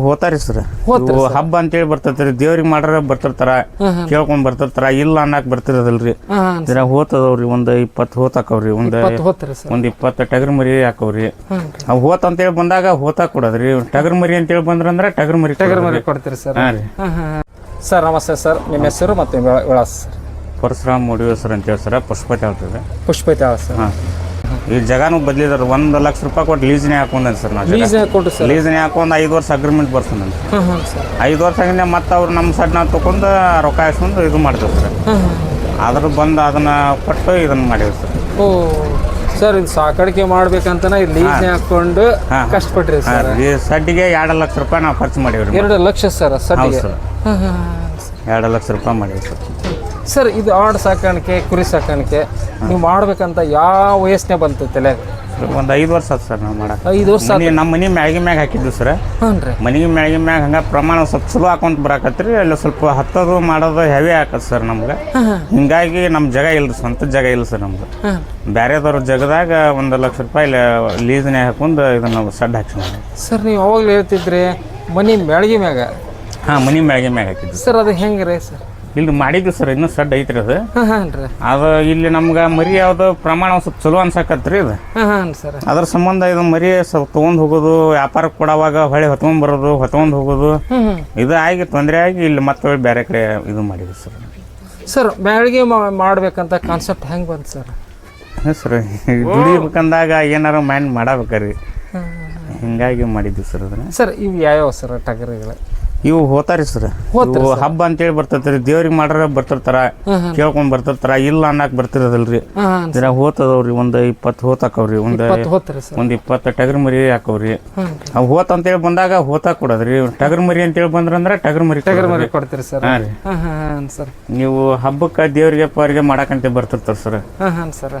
ಹೋತಾರಿ sir. ಇವು ಹಬ್ಬ ಅಂತೇಳಿ ಬರ್ತೈತ್ರಿ. ದೇವ್ರಿಗೆ ಮಾಡ್ರ ಬರ್ತಿರ್ತಾರ ಕೇಳ್ಕೊಂಡ್ ಬರ್ತಿರ್ತಾರ ಇಲ್ಲ ಅನ್ನಕ್ ಬರ್ತಿರೋದಲ್ರಿ. ದಿನ ಹೋತದವ್ರಿ ಒಂದ್ ಇಪ್ಪತ್ತು ಹೋತಾಕವ್ರಿ ಒಂದ್ ಸರ್. ಒಂದ್ ಇಪ್ಪತ್ತು ಟಗರ್ ಮರಿ ಹಾಕವ್ರಿ. ಅವ್ ಹೋತ ಅಂತ ಅಂತೇಳಿ ಬಂದಾಗ ಹೋತಾ ಕೊಡೋದ್ರಿ. ಟಗರ್ ಮರಿ ಅಂತೇಳಿ ಬಂದ್ರಂದ್ರ ಟಗರ್ ಮರಿ ಟಗರ್ ಮರಿ ಕೊಡ್ತೀರಿ ಸರ್. ಸರ್ ನಮಸ್ತೆ ಸರ್. ನಿಮ್ಮ ಹೆಸರು ಮತ್ತೆ ವಿಳಾ- ವಿಳಾಸ ಸರ್. ಪರಶುರಾಮ್ ಹೇಳಿ ಸರ್ ಪುಷ್ಪ ಪುಷ್ಪತಿ ಹೇಳ್ತದೆ ಪುಷ್ಪೈತಾಳ ಸರ್. ಹಾ. ಈ ಜಗಾನು ಬದ್ಲಿದಾರ ಒಂದ್ ಲಕ್ಷ ರೂಪಾಯಿ ಕೊಟ್ಟು ಲೀಸ್ನೇ ಹಾಕೊಂಡೇನ್ ಸರ್ ನಾವು ಲೀಸ್ ಕೊಟ್ಟು ಸರ್? ಲೀಸ್ನೇ ಹಾಕೊಂಡ್ ಐದು ವರ್ಷ ಅಗ್ರಿಮೆಂಟ್ ಬರ್ತಾನಂತ ಹಾಂ ಹಾಂ ಸರ್. ಐದು ವರ್ಷ ಆಗಿಂದ ಮತ್ತೆ ಅವ್ರು ನಮ್ಮ ಸಡ್ ನಾವು ತಗೊಂಡು ರೊಕ್ಕ ಇಸ್ಕೊಂಡು ಇದು ಮಾಡ್ತೇವೆ ಸರ್. ಹಾಂ ಹಾಂ ಅದ್ರ ಬಂದು ಅದನ್ನ ಕೊಟ್ಟು ಇದನ್ನ ಮಾಡೀವಿ ಸರ್. ಓ ಸರ್ ಇದು ಸಾಕಾಣಿಕೆ ಮಾಡ್ಬೇಕಂತನ ಇದು ಲೀಸ್ ಹಾಕೊಂಡು ಹಾ. ಕಷ್ಟಪಟ್ರಿ ಸರ್. ಈ ಸಡ್ಡಿಗೆ ಎರಡು ಲಕ್ಷ ರೂಪಾಯಿ ನಾವು ಖರ್ಚು ಮಾಡೀವಿ ರೀ ಎರಡು ಲಕ್ಷ ಸರ್ ಹೌದು ಸರ್. ಹಾಂ ಹಾಂ ಎರಡು ಲಕ್ಷ ರೂಪಾಯಿ ಮಾಡೀವಿ ಸರ್. ಸರ್ ಇದು ಆಡು ಸಾಕಾಣಿಕೆ ಕುರಿ ಸಾಕಾಣಿಕೆ ನೀವು ಮಾಡ್ಬೇಕಂತ ಯಾವ ವಯಸ್ಸನ್ನೇ ಬಂತು ತಲೆ? ಒಂದು ಐದು ವರ್ಷ ಆಯ್ತು ಸರ್ ನಾವು ಮಾಡಕ್ಕೆ ಐದು ವರ್ಷ ನಮ್ಮ ಮನೆ ಮ್ಯಾಗಿ ಮ್ಯಾಗ ಹಾಕಿದ್ದು ಸರ್. ಹ್ಞೂ ರೀ. ಮನೆಗೆ ಮ್ಯಾಗಿ ಮ್ಯಾಗ ಹಂಗೆ ಪ್ರಮಾಣ ಸ್ವಲ್ಪ ಚಲೋ ಹಾಕೊಂತ ಬರಾಕತ್ರಿ ಅಲ್ಲಿ ಸ್ವಲ್ಪ ಹತ್ತೋದು ಮಾಡೋದು ಹೆವಿ ಹಾಕತ್ ಸರ್ ನಮ್ಗೆ. ಹಿಂಗಾಗಿ ನಮ್ಮ ಜಾಗ ಇಲ್ಲ ಸ್ವಂತ ಜಾಗ ಇಲ್ಲ ಸರ್ ನಮ್ಗೆ ಹಾಂ ಬೇರೆದವ್ರ ಜಾಗದಾಗ ಒಂದು ಲಕ್ಷ ರೂಪಾಯಿ ಲೀಸ್ನೇ ಹಾಕೊಂಡು ಇದನ್ನು ಸಡ್ ಹಾಕ್ಸಿ ಸರ್ ನೀವು ಯಾವಾಗಲೂ ಹೇಳ್ತಿದ್ರಿ ಮನಿ ಮ್ಯಾಳ್ಗಿ ಮ್ಯಾಗ. ಹಾಂ ಮನೆ ಮ್ಯಾಗೆ ಮ್ಯಾಗ ಹಾಕಿದ್ವಿ. ಸರ್ ಅದು ಹೆಂಗೆ ರೀ ಸರ್? ಇಲ್ಲಿ ಮಾಡಿದ್ವಿ ಸರ್ ಇನ್ನೂ ಸಡ್ ಐತ್ರಿ ಅದು. ಹಾಂ ಹಾಂ ರೀ ಅದು ಇಲ್ಲಿ ನಮ್ಗೆ ಮರಿ ಯಾವ್ದು ಪ್ರಮಾಣ ಒಂದ್ ಸ್ವಲ್ಪ ಚಲೋ ಅನ್ಸಕತ್ರಿ ಇದು. ಹಾಂ ಹಾಂ ಸರ್. ಅದ್ರ ಸಂಬಂಧ ಇದು ಮರಿ ಸ್ವಲ್ಪ ತೊಗೊಂಡ್ ಹೋಗೋದು ವ್ಯಾಪಾರಕ್ಕೆ ಕೊಡೋವಾಗ ಹೊಳೆ ಹೊತ್ಕೊಂಡ್ ಬರೋದು ಹೊತ್ಕೊಂಡ್ ಹೋಗೋದು. ಹ್ಞೂ ಹ್ಞೂ ಇದು ಆಗಿ ತೊಂದರೆ ಆಗಿ ಇಲ್ಲಿ ಮತ್ತೆ ಬೇರೆ ಕಡೆ ಇದು ಮಾಡಿದ್ವಿ ಸರ್. ಸರ್ ಮ್ಯಾಳ್ಗೆ ಮಾಡ್ಬೇಕಂತ ಕಾನ್ಸೆಪ್ಟ್ ಹೆಂಗೆ ಬಂತು ಸರ್? ಹಾಂ ಸರ್ ದುಡಿಬೇಕಂದಾಗ ಏನಾರ ಮೈಂಡ್ ಮಾಡಬೇಕ್ರಿ. ಹಿಂಗಾಗಿ ಮಾಡಿದ್ವಿ ಸರ್ ಅದನ್ನ. ಸರ್ ಇವು ಯಾವ್ಯಾವ ಸರ್ ಟಗರಿಗಳು? ಇವು ಹೋತಾರಿ ಸರ್. ಇವು ಹಬ್ಬ ಅಂತೇಳಿ ಬರ್ತೈತ್ರಿ. ದೇವ್ರಿಗೆ ಮಾಡ್ರ ಬರ್ತಿರ್ತಾರ ಕೇಳ್ಕೊಂಡ್ ಬರ್ತಿರ್ತಾರ ಇಲ್ಲ ಅನ್ನಕ್ ಬರ್ತಿರೋದಲ್ರಿ. ಇದ್ರ ಹೋತದವ್ರಿ ಒಂದ್ ಇಪ್ಪತ್ತು ಹೋತಾಕವ್ರಿ ಒಂದ್ ಒಂದ್ ಇಪ್ಪತ್ತು ಟಗರ್ ಮರಿ ಹಾಕವ್ರಿ. ಅವ್ ಹೋತ ಅಂತೇಳಿ ಬಂದಾಗ ಹೋತ ಕೊಡೋದ್ರಿ. ಟಗರ್ ಮರಿ ಅಂತೇಳಿ ಬಂದ್ರಂದ್ರ ಟಗರ್ ಮರಿ ಟಗರ್ ಮರಿ ಕೊಡ್ತೀರಿ ಸರ್. ಸರ್. ನೀವು ಹಬ್ಬಕ್ಕೆ ದೇವ್ರಿಗೆ ಅವ್ರಿಗೆ ಮಾಡಕಂತ ಬರ್ತಿರ್ತಾರ ಸರ್. ಹಾಂ ಹಾಂ ಸರ್.